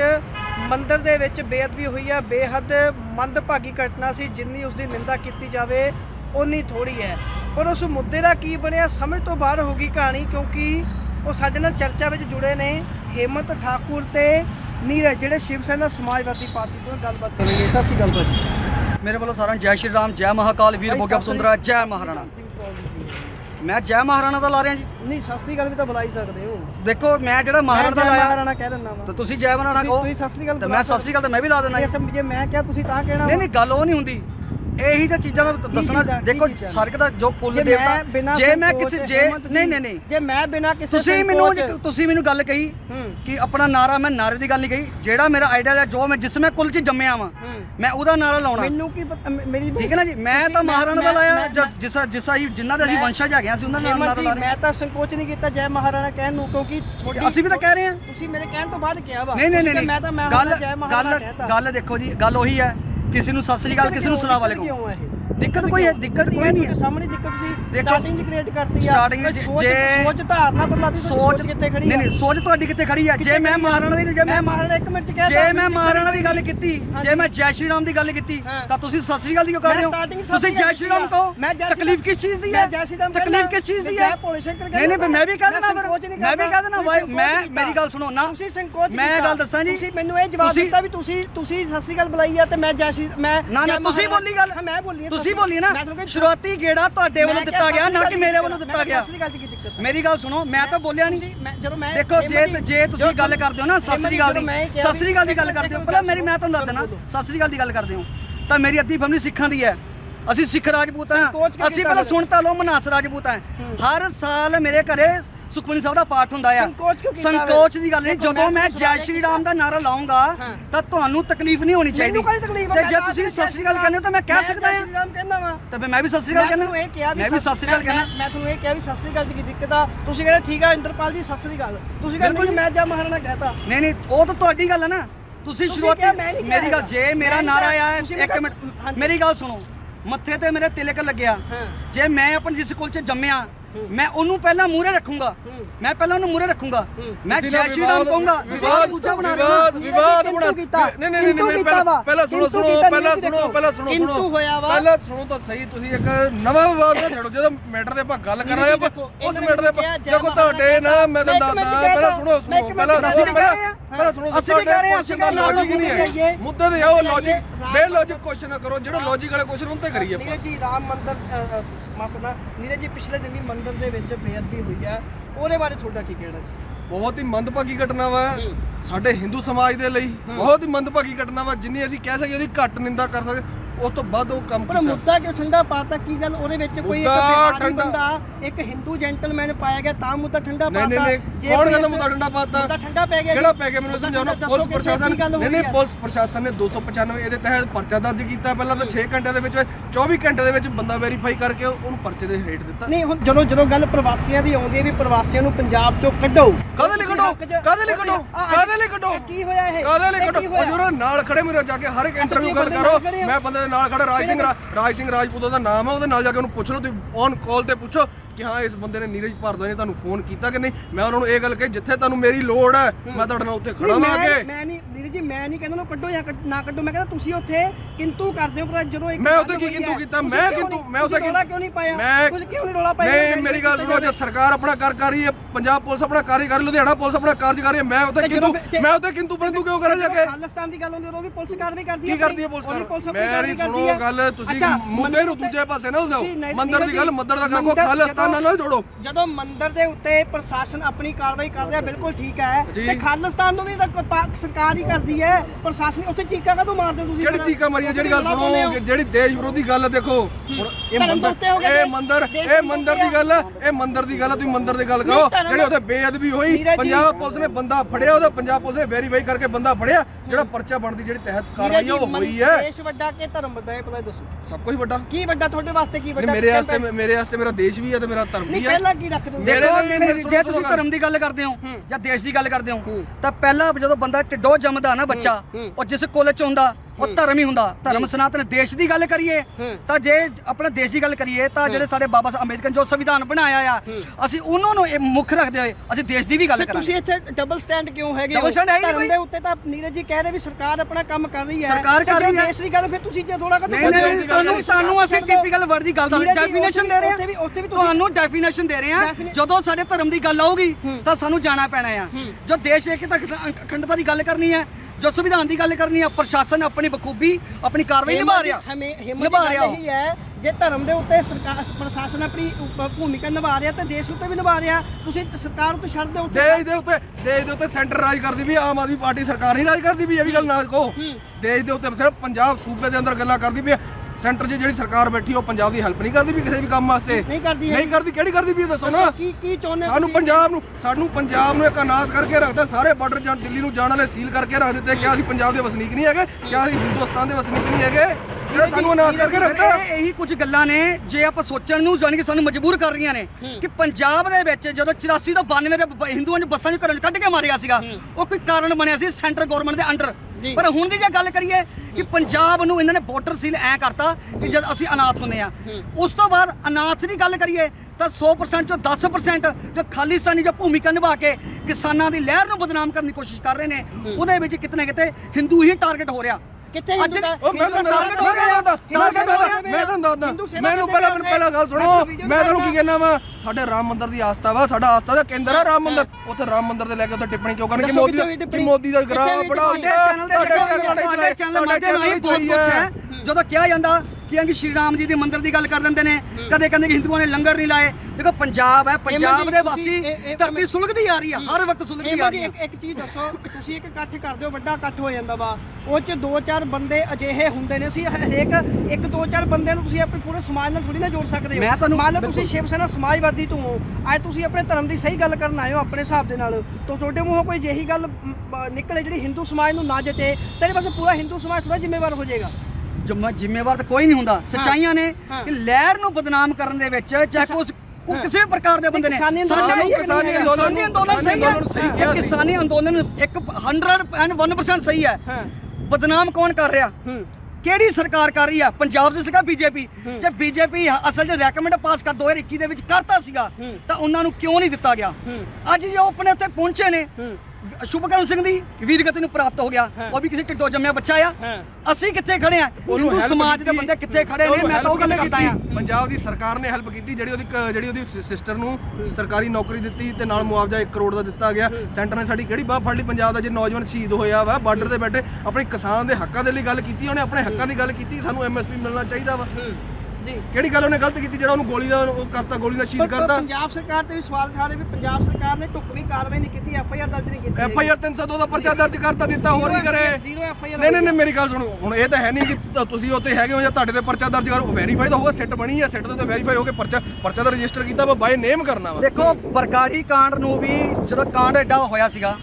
ਮੰਦਰ ਦੇ ਵਿੱਚ ਬੇਅਦਬੀ ਹੋਈ ਆ। ਬੇਹੱਦ ਮੰਦਭਾਗੀ ਘਟਨਾ ਸੀ, ਜਿੰਨੀ ਉਸ ਦੀ ਨਿੰਦਾ ਕੀਤੀ ਜਾਵੇ ਉਨੀ ਥੋੜੀ ਹੈ। ਪਰ ਉਸ ਮੁੱਦੇ ਦਾ ਕੀ ਬਣਿਆ, ਸਮਝ ਤੋਂ ਬਾਹਰ ਹੋ ਗਈ ਕਹਾਣੀ, ਕਿਉਂਕਿ ਉਹ ਸਾਡੇ ਨਾਲ ਚਰਚਾ ਵਿੱਚ ਜੁੜੇ ਨੇ ਹੇਮੰਤ ਠਾਕੁਰ ਤੇ ਨੀਰਜ ਜਿਹੜੇ ਸ਼ਿਵ ਸੈਨਾ ਸਮਾਜਵਾਦੀ ਪਾਰਟੀ ਤੋਂ ਗੱਲਬਾਤ ਕਰਾਂਗੇ ਸਤਿ ਸ਼੍ਰੀ ਅਕਾਲ ਭਾਜੀ। ਮੇਰੇ ਵੱਲੋਂ ਸਾਰਿਆਂ ਨੂੰ ਜੈ ਸ਼੍ਰੀ ਰਾਮ ਜੈ ਮਹਾਕਾਲ ਵੀਰ ਮੋਗਾ ਸੁੰਦਰਾ ਜੈ ਮਹਾਰਾਣਾ। ਮੈਂ ਜੈ ਮਹਾਰਾਣਾ ਦਾ ਲਾ ਰਿਹਾ ਜੀ। ਨਹੀਂ ਸਤਿ ਸ਼੍ਰੀ ਅਕਾਲ ਵੀ ਤਾਂ ਬੁਲਾ ਹੀ ਸਕਦੇ ਹੋ। ਦੇਖੋ ਮੈਂ ਜਿਹੜਾ ਮਹਾਰਾਣਾ ਦਾ ਲਾਇਆ ਮਹਾਰਾਣਾ ਕਹਿ ਦਿੰਦਾ ਵਾ। ਤਾਂ ਤੁਸੀਂ ਜੈ ਮਹਾਰਾਣਾ ਕਹੋ ਤੁਸੀਂ ਸਤਿ ਸ਼੍ਰੀ ਅਕਾਲ ਤਾਂ ਮੈਂ ਸਤਿ ਸ਼੍ਰੀ ਅਕਾਲ ਤਾਂ ਮੈਂ ਵੀ ਲਾ ਦੇਣਾ ਜੀ। ਮੈਂ ਕਿਹਾ ਤੁਸੀਂ ਤਾਂ ਕਹਿਣਾ ਨਹੀਂ ਨਹੀਂ ਗੱਲ ਉਹ ਨਹੀਂ ਹੁੰਦੀ। ਇਹੀ ਤਾਂ ਚੀਜ਼ਾਂ ਨੂੰ ਦੱਸਣਾ ਚੀਜ਼ਾਂ, ਕੀ ਦੇਖੋ ਚੀਜ਼ਾਂ? ਸੜਕ ਦਾ ਜੋ ਕੁੱਲ ਜੇ ਮੈਂ ਦੇਵਤਾ ਬਿਨਾਂ ਜੇ ਮੈਂ ਸੰਕੋਚ, ਕਿਸੇ ਜੇ ਹਿੰਮਤ ਨਹੀਂ ਨਹੀਂ ਨਹੀਂ। ਜੇ ਮੈਂ ਬਿਨਾਂ ਕਿਸੇ ਤੁਸੀਂ ਮੈਨੂੰ ਸੰਕੋਚ- ਤੁਸੀਂ ਮੈਨੂੰ ਗੱਲ ਕਹੀ ਹੂੰ। ਕਿ ਆਪਣਾ ਨਾਰਾ ਮੈਂ ਨਾਰੇ ਦੀ ਗੱਲ ਨਹੀਂ ਕਹੀ। ਜਿਹੜਾ ਮੇਰਾ ਆਈਡੀਆ ਹੈ ਜੋ ਮੈਂ ਜਿਸ ਮੈਂ ਕੁੱਲ ਚ ਜੰਮਿਆ ਵਾਂ ਹੂੰ। ਮੈਂ ਉਹਦਾ ਨਾਰਾ ਲਾਉਣਾ। ਮੈਨੂੰ ਕੀ ਪਤਾ ਮ- ਮੇਰੀ ਠੀਕ ਹੈ ਨਾ ਜੀ? ਮੈਂ ਤਾਂ ਮਹਾਰਾਣਾ ਦਾ ਲਾਇਆ ਜਿਸ- ਜਿਸ ਜਿਸ ਜਿਨ੍ਹਾਂ ਦੇ ਅਸੀਂ ਮੈਂ- ਵੰਸ਼ਜ ਹੈਗੇ ਅਸੀਂ ਉਹਨਾਂ ਦਾ ਹਿੰਮਤ ਨਾਰਾ ਜੀ ਲਾ ਰਹੇ ਮੈਂ ਤਾਂ ਸੰਕੋਚ ਨਹੀਂ ਕੀਤਾ ਜੈ ਮਹਾਰਾਣਾ ਕਹਿਣ ਨੂੰ ਕਿਉਂਕਿ ਤੁਹਾਡੀ- ਅਸੀਂ ਵੀ ਤਾਂ ਕਹਿ ਰਹੇ ਹਾਂ। ਤੁਸੀਂ ਮੇਰੇ ਕਹਿਣ ਤੋਂ ਬਾਅਦ ਕਿਹਾ ਵਾ। ਨਹੀਂ ਨਹੀਂ ਤੁਸੀਂ ਨਹੀਂ ਮੈਂ ਤਾਂ ਮੈਂ ਗੱਲ ਜੈ ਮਹਾਰਾਣਾ ਗੱਲ ਕਹਿਤਾ। ਗੱਲ ਦੇਖੋ ਜੀ ਗੱਲ ਉਹੀ ਹੈ। ਕਿਸੇ ਨੂੰ ਸਤਿ ਸ੍ਰੀ ਅਕਾਲ ਕਿਸੇ ਨੂੰ ਸਲਾਮ ਵਾਲੇਕੁਮ ਕਿਉਂ ਹੈ ਇਹ? ਦਿੱਕਤ ਕੋਈ ਹੈ ਦਿੱਕਤ ਕੋਈ ਨਹੀਂ ਹੈ। ਸਾਹਮਣੇ ਦਿੱਕਤ ਤੁਸੀਂ ਸਟਾਰਟਿੰਗ ਚ ਕ੍ਰੀਏਟ ਕਰਤੀ ਆ। ਸੋਚ- ਜੇ- ਸੋਚ ਧਾਰਨਾ ਬਦਲਾਤੀ ਸੋਚ ਕਿੱਥੇ ਖੜੀ ਨਹੀਂ ਆ? ਨਹੀਂ ਸੋਚ ਤੁਹਾਡੀ ਕਿੱਥੇ ਖੜੀ ਹੈ ਜੇ ਮੈਂ ਮਹਾਰਾਣਾ ਦੀ ਜੇ ਮੈਂ ਮਹਾਰਾਣਾ ਇੱਕ ਮਿੰਟ ਚ ਕਹਿ ਜੇ ਮੈਂ ਮਹਾਰਾਣਾ ਦੀ ਗੱਲ ਕੀਤੀ ਜੇ ਮੈਂ ਜੈ ਸ਼੍ਰੀ ਰਾਮ ਦੀ ਗੱਲ ਕੀਤੀ ਹਾਂ। ਤਾਂ ਤੁਸੀਂ ਸਤਿ ਸ਼੍ਰੀ ਅਕਾਲ ਦੀ ਕਿਉਂ ਕਰ ਰਹੇ ਹੋ? ਤੁਸੀਂ ਜੈ ਸ਼੍ਰੀ ਰਾਮ ਕਹੋ। ਤਕਲੀਫ ਕਿਸ ਚੀਜ਼ ਦੀ ਹੈ? ਤਕਲੀਫ ਕਿਸ ਚੀਜ਼ ਦੀ ਹੈ? ਨਹੀਂ ਨਹੀਂ ਮੈਂ ਵੀ ਕਹਿ ਦੇਣਾ ਫਿਰ ਮੈਂ ਵੀ ਕਹਿ ਦੇਣਾ ਮੈਂ। ਮੇਰੀ ਗੱਲ ਸੁਣੋ ਨਾ। ਤੁਸੀਂ ਸੰਕੋਚ ਮੈਂ। ਗੱਲ ਦੱਸਾਂ ਜੀ। ਤੁਸੀਂ ਮੈਨੂੰ ਇਹ ਜਵਾਬ ਦਿੱਤਾ ਵੀ ਤੁਸੀਂ ਤੁਸੀਂ ਸਤਿ ਸ੍ਰੀ ਅਕਾਲ ਬੁਲਾਈ ਆ ਤੇ ਮੈਂ ਜੈ ਸ਼੍ਰੀ ਮੈਂ ਨਾ ਨਾ ਤੁਸੀਂ ਬੋਲੀ ਗੱਲ ਹਾਂ, ਮੈਂ ਬੋਲੀ ਤੁਸੀਂ ਸਤਿ- ਬੋਲੀ ਨਾ? ਸ਼ੁਰੂਆਤੀ ਗੇੜਾ ਤੁਹਾਡੇ ਵੱਲੋਂ ਦਿੱਤਾ ਗਿਆ ਨਾ ਕਿ ਮੇਰੇ ਵੱਲੋਂ ਦਿੱਤਾ ਗਿਆ। ਚ ਕੀ ਦਿੱਕਤ? ਮੇਰੀ ਗੱਲ ਸੁਣੋ ਮੈਂ ਤਾਂ ਬੋਲਿਆ ਨਹੀਂ। ਜਦੋਂ ਮੈਂ ਦੇਖੋ ਜੇ ਜੇ ਤੁਸੀਂ ਗੱਲ ਕਰਦੇ ਹੋ ਨਾ ਸਤਿ ਸ੍ਰੀ ਅਕਾਲ ਦੀ ਜਦੋਂ ਮੈਂ ਇਹ ਕਿਹਾ ਸਤਿ ਸ੍ਰੀ ਅਕਾਲ ਦੀ ਗੱਲ ਕਰਦੇ ਹੋ। ਪਹਿਲਾਂ ਮੇਰੀ ਮੈਂ ਤੁਹਾਨੂੰ ਦੱਸ ਦੇਣਾ ਸਤਿ ਸ੍ਰੀ ਅਕਾਲ ਦੀ ਗੱਲ ਕਰਦੇ ਹੋ। ਤਾਂ ਮੇਰੀ ਅੱਧੀ ਫੈਮਿਲੀ ਸਿੱਖਾਂ ਦੀ ਹੈ। ਅਸੀਂ ਸਿੱਖ ਰਾਜਪੂਤ ਹਾਂ। ਅਸੀਂ ਪਹਿਲਾਂ ਫਿਰ? ਸੁਣ ਤਾਂ ਲਓ ਮਨਾਸ ਰਾਜਪੂਤ ਹੈ। ਹਰ ਸਾਲ ਮੇਰੇ ਘਰੇ ਸੁਖਮਨੀ ਸਾਹਿਬ ਦਾ ਪਾਠ ਹੁੰਦਾ ਆ। ਸੰਕੋਚ ਕਿਉਂ ਕੀਤਾ ਸੰਕੋਚ ਫਿਰ? ਦੀ ਗੱਲ ਨਹੀਂ ਦੇਖੋ, ਜਦੋਂ ਮੈਂ ਜੈ ਸ਼੍ਰੀ। ਰਾਮ ਦਾ ਨਾਰਾ ਲਾਉਂਗਾ ਹਾਂ। ਤਾਂ ਤੁਹਾਨੂੰ ਤਕਲੀਫ ਨਹੀਂ ਹੋਣੀ ਚਾਹੀਦੀ। ਮੈਨੂੰ ਕੋਈ ਤਕਲੀਫ ਤੇ ਜੇ ਤੁਸੀਂ ਸਤਿ ਸ੍ਰੀ ਅਕਾਲ ਕਹਿੰਦੇ ਹੋ ਤਾਂ ਮੈਂ ਕਹਿ ਸਕਦਾ ਹਾਂ। ਕਹਿੰਦਾ ਵਾਂ। ਤਾਂ ਫਿਰ ਮੈਂ ਵੀ ਸਤਿ ਸ੍ਰੀ ਅਕਾਲ ਮੈਂ ਤੁਹਾਨੂੰ ਇਹ ਕਿਹਾ ਕਹਿੰਦਾ ਵੀ ਮੈਂ ਵੀ ਸਤਿ ਸ੍ਰੀ ਅਕਾਲ ਮੈਂ- ਕਹਿੰਦਾ। ਮੈਂ ਤੁਹਾਨੂੰ ਇਹ ਕਿਹਾ ਵੀ ਸਤਿ ਸ੍ਰੀ ਅਕਾਲ ਕੀ ਦਿੱਕਤ ਆ? ਤੁਸੀਂ ਕਹਿੰਦੇ ਠੀਕ ਆ ਇੰਦਰਪਾਲ ਜੀ ਸਤਿ ਸ੍ਰੀ ਅਕਾਲ। ਤੁਸੀਂ ਕਹਿੰਦੇ ਬਿਲਕੁਲ ਨਹੀਂ ਮੈਂ ਜਾ ਮਹਾਰਾਣਾ ਕਹਤਾ। ਨਹੀਂ ਨਹੀਂ ਉਹ ਤਾਂ ਤੁਹਾਡੀ ਗੱਲ ਹੈ ਨਾ। ਤੁਸੀਂ ਕਿਹਾ, ਮੈਂ ਸ਼ੁਰੂਆਤੀ ਨਹੀਂ ਕਿਹਾ ਮੇਰੀ ਗੱਲ ਹੈਗਾ। ਜੇ ਮੈਂ ਮੇਰਾ ਨਹੀਂ ਨਾਰਾ ਕਿਹਾ, ਆਇਆ ਤੁਸੀਂ ਇੱਕ ਮਿੰਟ। ਹਾਂਜੀ। ਮੇਰੀ ਗੱਲ ਸੁਣੋ। ਮੱਥੇ ਤੇ ਮੇਰੇ ਤਿਲਕ ਲੱਗਿਆ। ਹਾਂ। ਜੇ ਮੈਂ ਆਪਣੀ ਜਿਸ ਸਕੂਲ 'ਚ ਜੰਮਿਆ ਮੈਂ ਉਹਨੂੰ ਪਹਿਲਾਂ ਮੂਹਰੇ ਰੱਖੂੰਗਾ। ਮੈਂ ਪਹਿਲਾਂ ਉਹਨੂੰ ਮੂਹਰੇ ਰੱਖੂੰਗਾ ਮੈਂ ਜੈ ਸ਼੍ਰੀ ਰਾਮ ਕਹੂੰਗਾ ਵਿਵਾਦ ਦੂਜਾ ਬਣਾ ਰਹੇ ਵਿਵਾਦ ਬਣਾ। ਨਹੀਂ ਨਹੀਂ ਨਹੀਂ ਪਹਿਲਾਂ ਵਾ। ਪਹਿਲਾਂ ਸੁਣੋ ਸੁਣੋ ਪਹਿਲਾਂ ਸੁਣੋ। ਪਹਿਲਾਂ ਸੁਣੋ ਕਿੰਤੂ ਸੁਣੋ ਹੋਇਆ ਵਾ। ਪਹਿਲਾਂ ਸੁਣੋ ਤਾਂ ਸਹੀ ਤੁਸੀਂ ਇੱਕ ਨਵਾਂ ਵਿਵਾਦ ਨਾ ਛੇੜੋ ਜਦੋਂ ਮੈਟਰ ਦੇ ਆਪਾਂ ਗੱਲ ਕਰ ਰਹੇ ਆਪਾਂ ਉਸ ਮੈਟਰ ਦੇ ਦੇਖੋ ਤੁਹਾਡੇ ਨਾ ਮੈਂ ਤਾਂ ਦੱਸਦਾ ਪਹਿਲਾਂ। ਸੁਣੋ ਸੁਣੋ ਪਹਿਲਾਂ ਵੀ। ਪਹਿਲਾਂ ਸੁਣੋ ਅਸੀਂ ਵੀ ਕਹਿ ਰਹੇ ਹਾਂ, ਅਸੀਂ ਦਾ ਕਹਿ ਰਹੇ ਹਾਂ, ਲੌਜੀਕ ਨਹੀਂ। ਹੈ ਮੁੱਦੇ ਤੇ ਆਓ ਲੌਜੀਕ ਬੇ ਲੌਜੀਕ ਕੁਐਸਚਨ ਨਾ ਕਰੋ ਜਿਹੜਾ ਲੌਜੀਕ ਵਾਲੇ ਕੁਐਸਚਨ ਉਹਨਾਂ ਤੇ ਕਰੀਏ ਆਪਾਂ ਨੀਰਜ ਜੀ ਰਾਮ ਮੰਦਰ ਮਾਫ ਕਰਨਾ ਨੀਰਜ ਜੀ ਪਿਛਲੇ ਦਿਨੀ ਮੰਦਰ ਦੇ ਵਿੱਚ ਬੇਅਦਬੀ ਹੋਈ ਹੈ। ਉਹਦੇ ਬਾਰੇ ਤੁਹਾਡਾ ਕੀ ਕਹਿਣਾ ਜੀ? ਬਹੁਤ ਹੀ ਮੰਦਭਾਗੀ ਘਟਨਾ ਵਾ। ਸਾਡੇ ਹਿੰਦੂ ਸਮਾਜ ਦੇ ਲਈ ਬਹੁਤ ਹੀ ਮੰਦਭਾਗੀ ਘਟਨਾ ਵਾ ਜਿੰਨੀ ਅਸੀਂ ਕਹਿ ਸਕੀਏ ਉਹਦੀ ਘੱਟ ਨਿੰਦਾ ਕਰ ਸਕਦੇ। ਉਸ ਤੋਂ ਵੱਧ ਉਹ ਕੰਮ ਪਰ ਕੀਤਾ। ਮੁੱਦਾ ਕਿਉਂ ਠੰਡਾ ਪਾਤਾ ਕੀ ਗੱਲ? ਉਹਦੇ ਵਿੱਚ ਕੋਈ ਇੱਕ ਮੁੱਦਾ ਬਿਹਾਰੀ ਠੰਡਾ- ਬੰਦਾ ਇੱਕ ਹਿੰਦੂ ਜੈਂਟਲਮੈਨ ਪਾਇਆ ਗਿਆ ਤਾਂ ਮੁੱਦਾ ਠੰਡਾ ਨਹੀਂ ਪਾਤਾ। ਨਹੀਂ ਨਹੀਂ ਕੌਣ ਕਹਿੰਦਾ ਮੁੱਦਾ ਠੰਡਾ ਪਾਤਾ? ਮੁੱਦਾ ਠੰਡਾ ਪੈ ਗਿਆ ਕਿਹੜਾ। ਪੈ ਗਿਆ? ਮੈਨੂੰ ਸਮਝਾਓ ਨਾ ਪੁਲਿਸ ਪ੍ਰਸ਼ਾਸਨ ਨਹੀਂ ਨਹੀਂ? ਪੁਲਿਸ ਪ੍ਰਸ਼ਾਸਨ ਨੇ 295 ਇਹਦੇ ਤਹਿਤ ਪਰਚਾ ਦਰਜ ਕੀਤਾ ਪਹਿਲਾਂ ਤਾਂ 6 ਘੰਟੇ ਦੇ ਵਿੱਚ 24 ਘੰਟੇ ਦੇ ਵਿੱਚ ਬੰਦਾ ਵੈਰੀਫਾਈ ਕਰਕੇ ਉਹਨੂੰ ਪਰਚੇ ਦੇ ਹੇਠ ਦਿੱਤਾ। ਨਹੀਂ ਹੁਣ ਜਦੋਂ ਜਦੋਂ ਗੱਲ ਪ੍ਰਵਾਸੀਆਂ ਦੀ ਆਉਂਦੀ ਹੈ ਵੀ ਪ੍ਰਵਾਸੀਆਂ ਨੂੰ ਪੰਜਾਬ ਚੋਂ ਕੱਢੋ। ਕਾਹਦੇ ਲਈ ਕੱਢੋ? ਕਾਹਦੇ ਲਈ ਕੱਢੋ? ਕਾਹਦੇ ਲਈ ਕੱਢੋ? ਕੀ ਹੋਇਆ ਇਹ? ਕਾਹਦੇ ਲਈ ਕੱਢੋ? ਉਹਨਾਂ ਨਾਲ ਖੜੇ ਮੇਰੇ ਜਾ ਕੇ ਹਰ ਇੱਕ ਇੰਟਰਵਿਊ ਗੱਲ ਕਰੋ। ਮੈਂ ਬੰਦੇ ਦੇ ਨਾਲ ਖੜਾ ਰਾਜ ਸਿੰਘ ਰਾ- ਰਾਜ ਸਿੰਘ ਰਾਜਪੂਤ ਉਹਦਾ ਨਾਮ ਹੈ ਉਹਦੇ ਨਾਲ ਜਾ ਕੇ ਉਹਨੂੰ ਪੁੱਛ ਲਓ, ਤੁਸੀਂ ਔਨ ਕਾਲ ਤੇ ਪੁੱਛੋ। ਕਿ ਹਾਂ ਇਸ ਬੰਦੇ ਨੇ ਨੀਰਜ ਭਾਰਦਵਾਜ ਨੇ ਤੁਹਾਨੂੰ ਫੋਨ ਕੀਤਾ ਕਿ ਨਹੀਂ? ਮੈਂ ਉਹਨਾਂ ਨੂੰ ਇਹ ਗੱਲ ਕਹੀ ਜਿੱਥੇ ਤੁਹਾਨੂੰ ਮੇਰੀ ਲੋੜ ਹੈ ਮੈਂ ਤੁਹਾਡੇ ਨਾਲ ਉੱਥੇ ਖੜਾ ਵਾਂ ਮੈਂ ਕੇ। ਮੈਂ ਨਹੀਂ ਵੀਰ ਜੀ ਮੈਂ ਨਹੀਂ ਕਹਿੰਦਾ ਉਹਨੂੰ ਕੱਢੋ ਜਾਂ ਕੱਢ- ਨਾ ਕੱਢੋ। ਮੈਂ ਕਹਿੰਦਾ ਤੁਸੀਂ ਉੱਥੇ ਕਿੰਤੂ ਕਰਦੇ ਹੋ ਪਰ ਜਦੋਂ ਇੱਕ ਮੈਂ ਉੱਥੇ ਗੱਲ ਕੀ ਹੋਈ ਕਿੰਤੂ ਹੈ, ਕੀਤਾ? ਤੁਸੀਂ ਮੈਂ ਕਿਉਂ ਕਿੰਤੂ- ਨਹੀਂ- ਮੈਂ ਉੱਥੇ ਤੁਸੀਂ ਰੌਲਾ ਕਿਉਂ ਨਹੀਂ ਪਾਇਆ? ਮੈਂ- ਤੁਸੀਂ ਕਿਉਂ ਨਹੀਂ ਰੋਲਾ ਪਾਇਆ? ਨਹੀਂ ਮੇਰੀ ਗੱਲ ਸੁਣੋ ਜੇ ਸਰਕਾਰ ਆਪਣਾ ਕਰ ਕਰ ਰਹੀ ਹੈ ਪੰਜਾਬ ਪੁਲਿਸ ਆਪਣਾ ਕਾਰਜ ਕਰ ਰਹੀ ਲੁਧਿਆਣਾ ਪੁਲਿਸ ਆਪਣਾ ਕਾਰਜ ਕਰ ਰਹੀ ਹੈ ਮੈਂ ਉੱਥੇ ਤੇ ਜਦੋਂ ਕਿੰਤੂ ਮੈਂ ਉੱਥੇ ਕਿੰਤੂ ਪਰੰਤੂ ਕਿਉਂ ਕਰਾਂ ਜਾ ਕੇ? ਖਾਲਿਸਤਾਨ ਦੀ ਗੱਲ ਹੁੰਦੀ ਉਦੋਂ ਵੀ ਪੁਲਿਸ ਕਾਰਵਾਈ ਕਰਦੀ ਕੀ ਹੈ ਕਰਦੀ ਹੈ ਪੁਲਿਸ ਕਰ? ਮੇਰੀ ਸੁਣੋ ਹੈ। ਗੱਲ ਤੁਸੀਂ ਮੁੱਦੇ ਨੂੰ ਦੂਜੇ ਪਾਸੇ ਨਾ ਲਿਜਾਓ ਮੰਦਰ ਦੀ ਗੱਲ ਮੰਦਰ ਦਾ ਖਾਲਿਸਤਾਨ ਨਾਲ ਜੋੜੋ ਜਦੋਂ ਮੰਦਰ ਦੇ ਉੱਤੇ ਪ੍ਰਸ਼ਾਸਨ ਆਪਣੀ ਕਾਰਵਾਈ ਕਰ ਰਿਹਾ ਬਿਲਕੁਲ ਠੀਕ ਹੈ। ਤੇ ਖਾਲਿਸਤਾਨ ਨੂੰ ਵੀ ਸਰਕਾਰ ਹੀ ਕਰਦੀ ਹੈ। ਪ੍ਰਸ਼ਾਸਨ ਉੱਥੇ ਚੀਕਾ ਕਦੋਂ ਮਾਰਦੇ ਤੁਸੀਂ ਕਿਹੜੀ? ਚੀਕਾ ਮਾਰੀ ਜਿਹੜੀ ਗੱਲ। ਸੁਣੋ ਜਿਹੜੀ ਦੇਸ਼ ਵਿਰੋਧੀ ਗੱਲ ਦੇਖੋ। ਇਹ ਮੰਦਰ ਇਹ ਮੰਦਰ ਇਹ ਮੰਦਰ ਦੀ ਗੱਲ ਇਹ ਮੰਦਰ ਦੀ ਗੱਲ ਹੈ ਤੁਸੀਂ ਮੰਦਰ ਦੀ ਗੱਲ ਕਰੋ ਜਿਹੜੀ ਉੱਥੇ ਬੇਅਦਬੀ ਹੋਈ ਪੰਜਾਬ ਪੁਲਿਸ ਨੇ ਬੰਦਾ ਫੜਿਆ ਉਹਦਾ ਪੰਜਾਬ ਪੁਲਿਸ ਨੇ ਵੈਰੀਫਾਈ ਕਰਕੇ ਬੰਦਾ ਫੜਿਆ। ਜਿਹੜਾ ਪਰਚਾ ਬਣਦੀ ਜਿਹੜੀ ਤਹਿਤ ਕਾਰਵਾਈ ਉਹ ਹੋਈ ਹੈ। ਦੇਸ਼ ਵੱਡਾ ਕਿ ਧਰਮ ਵੱਡਾ ਇਹ ਪਤਾ ਦੱਸੋ। ਸਭ ਕੁਝ ਵੱਡਾ। ਕੀ ਵੱਡਾ ਤੁਹਾਡੇ ਵਾਸਤੇ ਕੀ ਵੱਡਾ ਮੇਰੇ ਵਾਸਤੇ ਮੇਰੇ ਵਾਸਤੇ ਮੇਰਾ ਦੇਸ਼ ਵੀ ਹੈ ਤੇ ਮੇਰਾ ਧਰਮ ਨਹੀਂ ਹੈ ਪਹਿਲਾਂ ਕੀ ਰੱਖ ਦਿੰਦੇ ਮੇਰੇ ਦੇਖੋ ਮੇਰੀ ਜੇ ਤੁਸੀਂ। ਧਰਮ ਦੀ ਗੱਲ ਕਰਦੇ ਹੋ ਹੂੰ। ਜਾਂ ਦੇਸ਼ ਦੀ ਗੱਲ ਕਰਦੇ ਹੋ ਹੂੰ। ਤਾਂ ਪਹਿਲਾਂ ਜਦੋਂ ਬੰਦਾ ਢਿੱਡੋਂ ਜੰਮਦਾ ਨਾ ਬੱਚਾ ਹੂੰ। ਉਹ ਜਿਸ ਕਾਲਜ ਚ ਹੁੰਦਾ ਉਹ ਧਰਮ ਹੀ ਹੁੰਦਾ। ਧਰਮ ਸਨਾਤਨ ਦੇਸ਼ ਦੀ ਗੱਲ ਕਰੀਏ। ਤਾਂ ਜੇ ਆਪਣਾ ਦੇਸ਼ ਦੀ ਗੱਲ ਕਰੀਏ ਤਾਂ ਜਿਹੜੇ ਸਾਡੇ ਬਾਬਾ ਸਾਹਿਬ ਅੰਬੇਦਕਰ ਜੋ ਸੰਵਿਧਾਨ ਬਣਾਇਆ ਆ ਅਸੀਂ ਉਹਨਾਂ ਨੂੰ ਇਹ ਮੁੱਖ ਰੱਖਦੇ ਹੋਏ ਅਸੀਂ ਦੇਸ਼ ਦੀ ਵੀ ਗੱਲ ਕਰਾਂਗੇ ਤੁਸੀਂ ਇੱਥੇ ਡਬਲ ਸਟੈਂਡ ਕਿਉਂ ਹੈਗੇ Double stand ਹੈ ਹੀ ਨਹੀਂ ਧਰਮ ਕੋਈ। ਦੇ ਉੱਤੇ ਤਾਂ ਨੀਰਜ ਜੀ ਕਹਿ ਰਹੇ ਵੀ ਸਰਕਾਰ ਆਪਣਾ ਕੰਮ ਕਰ ਰਹੀ ਹੈ। ਸਰਕਾਰ ਕਰ ਰਹੀ ਹੈ। ਦੇਸ਼ ਦੀ ਗੱਲ ਫਿਰ ਤੁਸੀਂ ਜੇ ਥੋੜਾ ਨਹੀਂ ਨਹੀਂ ਤੁਹਾਨੂੰ ਤੁਹਾਨੂੰ ਅਸੀਂ ਟਿਪੀਕਲ ਵਰਡ ਦੀ ਗੱਲ ਦਾ ਡੈਫੀਨੇਸ਼ਨ ਦੇ ਰਹੇ ਉੱਥੇ ਵੀ- ਉੱਥੇ ਵੀ ਹਾਂ ਤੁਹਾਨੂੰ ਡੈਫੀਨੇਸ਼ਨ ਦੇ ਰਹੇ ਹਾਂ। ਜਦੋਂ ਸਾਡੇ ਧਰਮ ਦੀ ਗੱਲ ਆਊਗੀ। ਤਾਂ ਸਾਨੂੰ ਜਾਣਾ ਪੈਣਾ ਆ। ਜੋ ਦੇਸ਼ ਏਕਤਾ ਅਖੰਡ- ਅਖੰਡਤਾ ਦੀ ਗੱਲ ਕਰਨੀ ਹੈ ਜੋ ਸੰਵਿਧਾਨ ਦੀ ਗੱਲ ਕਰਨੀ ਹੈ ਪ੍ਰਸ਼ਾਸਨ ਆਪਣੀ ਬਖੂਬੀ ਆਪਣੀ ਕਾਰਵਾਈ ਨਿਭਾ ਰਿਹਾ ਨਿਭਾ ਰਿਹਾ ਉਹ। ਹੈ ਜੇ ਧਰਮ ਦੇ ਉੱਤੇ ਸਰਕਾਰ ਪ੍ਰਸ਼ਾਸਨ ਆਪਣੀ ਉਪ- ਭੂਮਿਕਾ ਨਿਭਾ ਰਿਹਾ ਤੇ ਦੇਸ਼ ਉੱਤੇ ਵੀ ਨਿਭਾ ਰਿਹਾ ਤੁਸੀਂ ਸਰਕਾਰ ਉੱਤੇ ਛੱਡ ਦਿਓ ਉੱਥੇ ਦੇਸ਼ ਦੇ ਉੱਤੇ ਦੇਸ਼ ਦੇ ਉੱਤੇ ਸੈਂਟਰ ਰਾਜ ਕਰਦੀ ਵੀ ਆਮ ਆਦਮੀ ਪਾਰਟੀ ਸਰਕਾਰ ਨਹੀਂ ਰਾਜ ਕਰਦੀ ਵੀ ਇਹ ਵੀ ਗੱਲ ਨਾ ਕਹੋ। ਦੇਸ਼ ਦੇ ਉੱਤੇ ਸਿਰਫ ਪੰਜਾਬ ਸੂਬੇ ਦੇ ਅੰਦਰ ਗੱਲਾਂ ਕਰਦੀ ਵੀ। ਸੈਂਟਰ 'ਚ ਜਿਹੜੀ ਸਰਕਾਰ ਬੈਠੀ ਉਹ ਪੰਜਾਬ ਦੀ ਹੈਲਪ ਨਹੀਂ ਕਰਦੀ ਵੀ ਕਿਸੇ ਵੀ ਕੰਮ ਵਾਸਤੇ? ਨਹੀਂ ਕਰਦੀ ਹੈ ਨਹੀਂ ਕਰਦੀ ਕਿਹੜੀ ਕਰਦੀ ਵੀ ਇਹ ਦੱਸੋ ਨਾ। ਕੀ ਕੀ ਚਾਹੁੰਦੇ ਹੋ ਸਾਨੂੰ ਤੁਸੀਂ? ਪੰਜਾਬ ਨੂੰ ਸਾਨੂੰ ਪੰਜਾਬ ਨੂੰ ਇੱਕ ਅਨਾਥ ਕਰਕੇ ਰੱਖਦਾ ਸਾਰੇ ਬਾਰਡਰ ਜਾਂ ਦਿੱਲੀ ਨੂੰ ਜਾਣ ਵਾਲੇ ਸੀਲ ਕਰਕੇ ਰੱਖ ਦਿੱਤੇ। ਕਿਆ ਅਸੀਂ ਪੰਜਾਬ ਦੇ ਵਸਨੀਕ ਨਹੀਂ ਹੈਗੇ? ਕਿਆ ਅਸੀਂ ਹਿੰਦੁਸਤਾਨ ਦੇ ਵਸਨੀਕ ਨਹੀਂ ਹੈਗੇ? ਜਿਹੜਾ ਸਾਨੂੰ ਅਨਾਥ ਕਰਕੇ ਰੱਖਦਾ ਇਹ ਇਹੀ ਕੁਝ ਗੱਲਾਂ ਨੇ ਜੇ ਆਪਾਂ ਸੋਚਣ ਨੂੰ ਜਾਣੀ ਕਿ ਸਾਨੂੰ ਮਜਬੂਰ ਕਰ ਰਹੀਆਂ ਨੇ ਕਿ ਪੰਜਾਬ ਦੇ ਵਿੱਚ ਜਦੋਂ 84 ਤੋਂ 92 ਦੇ ਬ- ਹਿੰਦੂਆਂ ਨੂੰ ਬੱਸਾਂ 'ਚ ਘਰਾਂ 'ਚ ਕੱਢ ਕੇ ਮਾਰਿਆ ਸੀਗਾ ਉਹ ਕੋਈ ਕਾਰਨ ਬਣਿਆ ਸੀ ਸੈਂਟਰ ਗਵਰਨਮੈਂਟ ਦੇ ਅੰਡਰ। ਪਰ ਹੁਣ ਦੀ ਜੇ ਗੱਲ ਕਰੀਏ ਕਿ ਪੰਜਾਬ ਨੂੰ ਇਹਨਾਂ ਨੇ ਵਾਟਰ ਸੀਲ ਐ ਕਰਤਾ ਕਿ ਜਦ ਅਸੀਂ ਅਨਾਥ ਹੁੰਨੇ ਆ ਉਸ ਤੋਂ ਬਾਅਦ ਅਨਾਥ ਦੀ ਗੱਲ ਕਰੀਏ ਤਾਂ 100% ਚੋਂ 10% ਜੋ ਖਾਲਿਸਤਾਨੀ ਜੋ ਭੂਮਿਕਾ ਨਿਭਾ ਕੇ ਕਿਸਾਨਾਂ ਦੀ ਲਹਿਰ ਨੂੰ ਬਦਨਾਮ ਕਰਨ ਦੀ ਕੋਸ਼ਿਸ਼ ਕਰ ਰਹੇ ਨੇ। ਉਹਦੇ ਵਿੱਚ ਕਿਤੇ ਨਾ ਕਿਤੇ ਹਿੰਦੂ ਹੀ ਟਾਰਗੇਟ ਹੋ ਰਿਹਾ। ਕਿੱਥੇ ਹਿੰਦੂ ਦਾ- ਉਹ ਮੈਂ ਦਾ ਹੋ ਤੁਹਾਨੂੰ ਦੱਸਦਾ। ਮੈਨੂੰ ਪਹਿਲਾਂ ਹੋਣਗੇ। ਪਹਿਲਾਂ ਗੱਲ ਸੁਣੋ। ਮੈਂ ਤੁਹਾਨੂੰ ਕੀ। ਕਹਿਣਾ ਵਾ? ਸਾਡੇ ਰਾਮ ਮੰਦਿਰ ਦੀ ਆਸਥਾ ਵਾ ਸਾਡਾ ਆਸਥਾ ਦਾ ਕੇਂਦਰ ਆ ਰਾਮ ਮੰਦਿਰ। ਉੱਥੇ ਰਾਮ ਮੰਦਿਰ ਦੇ ਲੈ ਕੇ ਉੱਥੇ ਟਿੱਪਣੀ ਕਿਉਂ ਕਰਨਗੇ। ਦੱਸੋ ਮੋਦੀ ਕਿੱਥੇ ਹੋਈ ਦਾ ਟਿੱਪਣੀ? ਮੋਦੀ ਦਾ ਕਿੱਥੇ ਗ੍ਰਾਹ ਹੋਈ ਬੜਾ ਟਿੱਪਣੀ? ਤੁਹਾਡੇ ਚੈਨਲ ਦੇ ਤੁਹਾਡੇ ਤੁਹਾਡੇ ਚੈਨਲ ਤੁਹਾਡੇ ਚੈਨਲ ਮਾਧਿਅਮ ਰਾਹੀਂ ਬਹੁਤ ਕੁਛ ਹੈ। ਜਦੋਂ ਕਿਹਾ ਜਾਂਦਾ ਕਿ ਸ਼੍ਰੀ ਰਾਮ ਜੀ ਦੇ ਮੰਦਿਰ ਦੀ ਗੱਲ ਕਰ ਦਿੰਦੇ ਨੇ। ਕਦੇ ਕਹਿੰਦੇ ਕਿ ਹਿੰਦੂਆਂ ਨੇ ਲੰਗਰ ਨਹੀਂ ਲਾਏ। ਦੇਖੋ ਪੰਜਾਬ ਹੈ ਪੰਜਾਬ ਦੇ ਵਾਸੀ ਧਰਤੀ ਸੁਲਗਦੀ ਆ ਰਹੀ ਆ ਹਰ ਵਕਤ ਸੁਲਗਦੀ ਆ ਰਹੀ ਆ। ਇੱਕ ਇੱਕ ਚੀਜ਼ ਦੱਸੋ ਤੁਸੀਂ ਇੱਕ ਇਕੱਠ ਕਰਦੇ ਹੋ ਵੱਡਾ ਇਕੱਠ ਹੋ ਜਾਂਦਾ ਵਾ। ਉਹ ਚ ਦੋ ਚਾਰ ਬੰਦੇ ਅਜਿਹੇ ਹੁੰਦੇ ਨੇ ਅਸੀਂ ਹਰੇਕ ਇੱਕ ਦੋ ਚਾਰ ਬੰਦਿਆਂ ਨੂੰ ਤੁਸੀਂ ਆਪਣੇ ਪੂਰੇ ਸਮਾਜ ਨਾਲ ਥੋੜੀ ਨਾ ਜੋੜ ਸਕਦੇ ਹੋ। ਤੁਹਾਨੂੰ- ਮੰਨ ਲਓ ਤੁਸੀਂ। ਸ਼ਿਵ ਸੈਨਾ ਸਮਾਜਵਾਦੀ ਤੋਂ ਹੋ ਅੱਜ ਤੁਸੀਂ ਆਪਣੇ ਧਰਮ ਦੀ ਸਹੀ ਗੱਲ ਕਰਨ ਆਏ ਹੋ ਆਪਣੇ ਹਿਸਾਬ ਦੇ ਨਾਲ ਤਾਂ ਤੁਹਾਡੇ ਮੂੰਹੋਂ ਕੋਈ ਜਿਹੀ ਗੱਲ ਨਿਕਲੇ ਜਿਹੜੀ ਹਿੰਦੂ ਸਮਾਜ ਨੂੰ ਨਾ ਜਚੇ ਤੇਰੇ ਪਾਸੇ ਪੂਰਾ ਹਿੰਦੂ ਸਮਾਜ ਥੋੜਾ ਜ਼ਿੰਮੇਵਾਰ ਹੋ ਜਾਏਗਾ। ਜਮਾ ਜ਼ਿੰਮੇਵਾਰ ਤਾਂ ਕੋਈ ਨਹੀਂ ਹੁੰਦਾ। ਸੱਚਾਈਆਂ ਨੇ। ਕਿ ਲਹਿਰ ਨੂੰ ਬਦਨਾਮ ਕਰਨ ਦੇ ਵਿੱਚ ਚਾਹੇ ਕੋਈ ਕੋਈ ਕਿਸੇ ਵੀ ਪ੍ਰਕਾਰ ਦੇ ਬੰਦੇ ਨੇ ਕਿਸਾਨੀ ਅੰਦੋਲਨ ਸਾਡੇ ਸਹੀ ਹੈ, ਕਿਸਾਨੀ ਕਿਸਾਨੀ ਅੰਦੋਲਨ ਸਹੀ ਹੈ। ਅੰਦੋਲਨ ਸਹੀ ਕਿਹਾ ਇਹ ਸੀ। ਕਿਸਾਨੀ ਅੰਦੋਲਨ ਇੱਕ 101% ਸਹੀ ਹੈ। ਹਾਂ। ਬਦਨਾਮ ਕੌਣ ਕਰ ਰਿਹਾ? ਹੂੰ। ਕਿਹੜੀ ਸਰਕਾਰ ਕਰ ਰਹੀ ਆ ਪੰਜਾਬ ਦੀ ਸਰਕਾਰ ਬੀਜੇਪੀ ਜੇ ਬੀਜੇਪੀ ਅਸਲ 'ਚ ਰეკਮੈਂਡ ਪਾਸ ਕਰ 2021 ਦੇ ਵਿੱਚ ਕਰਤਾ ਸੀਗਾ। ਤਾਂ ਉਹਨਾਂ ਨੂੰ ਕਿਉਂ ਨਹੀਂ ਦਿੱਤਾ ਗਿਆ। ਅੱਜ ਜੋ ਆਪਣੇ ਉੱਤੇ ਪਹੁੰਚੇ ਨੇ ਹੂੰ। ਸ਼ੁਭਕਰਨ ਸਿੰਘ ਦੀ ਵੀਰਗਤੀ ਨੂੰ ਪ੍ਰਾਪਤ ਹੋ ਗਿਆ। ਉਹ ਵੀ ਕਿਸੇ ਢਿੱਡੋਂ ਜੰਮਿਆ ਬੱਚਾ ਆ। ਅਸੀਂ ਕਿੱਥੇ ਖੜੇ ਆ? ਉਹਨੂੰ ਹਿੰਦੂ ਸਮਾਜ ਦੇ ਬੰਦੇ ਕਿੱਥੇ ਖੜੇ ਨੇ? ਮੈਂ ਤਾਂ ਉਹ ਗੱਲ ਕਰਦਾ ਆ? ਪੰਜਾਬ ਦੀ ਸਰਕਾਰ ਨੇ ਹੈਲਪ ਕੀਤੀ ਜਿਹੜੀ ਉਹਦੀ ਜਿਹੜੀ ਉਹਦੀ ਸਿਸਟਰ ਨੂੰ ਸਰਕਾਰੀ ਨੌਕਰੀ ਦਿੱਤੀ ਤੇ ਨਾਲ ਮੁਆਵਜ਼ਾ 1 ਕਰੋੜ ਦਾ ਦਿੱਤਾ ਗਿਆ। ਸੈਂਟਰ ਨੇ ਸਾਡੀ ਕਿਹੜੀ ਬਾਹ ਫੜ ਲਈ? ਪੰਜਾਬ ਦਾ ਜੇ ਨੌਜਵਾਨ ਸ਼ਹੀਦ ਹੋਇਆ ਵਾ ਬਾਰਡਰ ਤੇ ਬੈਠੇ ਆਪਣੇ ਕਿਸਾਨ ਦੇ ਹੱਕਾਂ ਦੇ ਲਈ ਗੱਲ ਕੀਤੀ ਉਹਨੇ ਆਪਣੇ ਹੱਕਾਂ ਦੀ ਗੱਲ ਕੀਤੀ ਸਾਨੂੰ ਐਮਐਸਪੀ ਮਿਲਣਾ ਚਾਹੀਦਾ ਵਾ। ਜੀ। ਕਿਹੜੀ ਗੱਲ ਉਹਨੇ ਗਲਤ ਕੀਤੀ ਜਿਹੜਾ ਉਹਨੂੰ ਗੋਲੀ ਦਾ ਉਹ ਕਰਤਾ ਗੋਲੀ ਨਾਲ ਸ਼ਹੀਦ ਪਰ- ਪਰ ਕਰਤਾ? ਪੰਜਾਬ ਸਰਕਾਰ ਤੇ ਵੀ ਸਵਾਲ ਉਠਾ ਰਹੇ ਵੀ ਪੰਜਾਬ ਸਰਕਾਰ ਨੇ ਢੁਕਵੀਂ ਕਾਰਵਾਈ ਨਹੀਂ ਕੀਤੀ ਐਫ ਆਈ ਆਰ ਦਰਜ ਨਹੀਂ ਕੀਤੀ। ਐਫ ਆਈ ਆਰ 302 ਦਾ ਪਰਚਾ ਦਰਜ ਕਰਤਾ ਦਿੱਤਾ ਹੋਰ ਹੀ ਕਰੇ? ਜ਼ੀਰੋ ਐਫ ਆਈ ਆਰ ਨਹੀਂ ਨਹੀਂ ਨਹੀਂ ਮੇਰੀ ਗੱਲ ਸੁਣੋ ਹੁਣ ਇਹ ਤਾਂ ਹੈ ਨਹੀਂ ਕਿ ਤ- ਤੁਸੀਂ ਉੱਤੇ ਹੈਗੇ ਹੋ ਜਾਂ ਤੁਹਾਡੇ ਤੇ ਪਰਚਾ ਦਰਜ ਕਰੋ ਵੈਰੀਫਾਈ ਤਾਂ ਹੋਊਗਾ ਸਿੱਟ ਬਣੀ ਹੈ ਸਿੱਟ ਤੇ ਵੈਰੀਫਾਈ ਹੋ ਕੇ ਪਰਚਾ ਪਰਚਾ ਤਾਂ ਰਜਿਸਟਰ ਕੀਤਾ ਵਾ ਬਾਈ ਨੇਮ ਕਰਨਾ ਵਾ। ਦੇਖੋ ਬਰਗਾੜੀ ਕਾਂਡ ਨੂੰ ਵੀ ਜਦੋਂ ਕਾਂਡ ਐਡਾ ਹੋਇਆ ਸੀਗਾ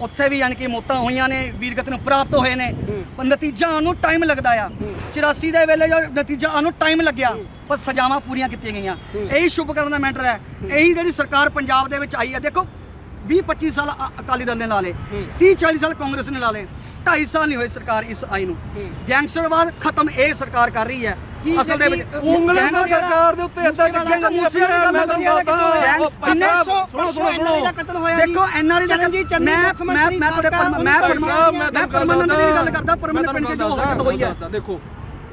ਉੱਥੇ ਵੀ ਯਾਨੀ ਕਿ ਮੌਤਾਂ ਹੋਈਆਂ ਨੇ ਵੀਰਗਤ ਨੂੰ ਪ੍ਰਾਪਤ ਹੋਏ ਨੇ। ਪਰ ਨਤੀਜਾ ਆਉਣ ਨੂੰ ਟਾਈਮ ਲੱਗਦਾ ਆ। 84 ਦੇ ਵੇਲੇ ਜੋ ਨਤੀਜਾ ਆਉਣ ਨੂੰ ਟਾਈਮ ਲੱਗਿਆ ਪਰ ਸਜ਼ਾਵਾਂ ਪੂਰੀਆਂ ਕੀਤੀਆਂ ਗਈਆਂ। ਇਹੀ ਸ਼ੁਭ ਕਰਨ ਦਾ ਮੈਟਰ ਹੈ। ਇਹੀ ਜਿਹੜੀ ਸਰਕਾਰ ਪੰਜਾਬ ਦੇ ਵਿੱਚ ਆਈ ਹੈ ਦੇਖੋ 20 25 ਸਾਲ ਅਕਾਲੀ ਦਲ ਨੇ ਲਾ ਲਏ। 30 40 ਸਾਲ ਕਾਂਗਰਸ ਨੇ ਲਾ ਲਏ। 2.5 ਸਾਲ ਨਹੀਂ ਹੋਏ ਸਰਕਾਰ ਇਸ ਆਈ ਨੂੰ। ਗੈਂਗਸਟਰਵਾਦ ਖਤਮ ਇਹ ਸਰਕਾਰ ਕਰ ਰਹੀ ਹੈ। ਅਸਲ ਦੇ ਵਿੱਚ ਉਂਗਲਾਂ ਨਾਲ ਸਰਕਾਰ ਦੇ ਉੱਤੇ ਇੱਦਾਂ ਚੱਕੀਆਂ ਜਾਂਦੀਆਂ ਮੈਂ ਤੁਹਾਨੂੰ ਦੱਸਦਾ। ਪੰਜਾਬ ਸੁਣੋ ਸੁਣੋ ਸੁਣੋ। ਦੇਖੋ ਐਨਆਰਆਈ ਦਾ ਜੀ ਚੰਨੀ ਮੁੱਖ ਮੰਤਰੀ ਮੈਂ ਤੁਹਾਡੇ ਮੈਂ ਮੈਂ ਪਰਮਾਨੰਦ ਦੀ ਗੱਲ ਕਰਦਾ ਪਰਮਾਨੰਦ ਪਿੰਡ ਦੇ ਜੋ ਹੱਟ ਹੋਈ ਹੈ। ਦੇਖੋ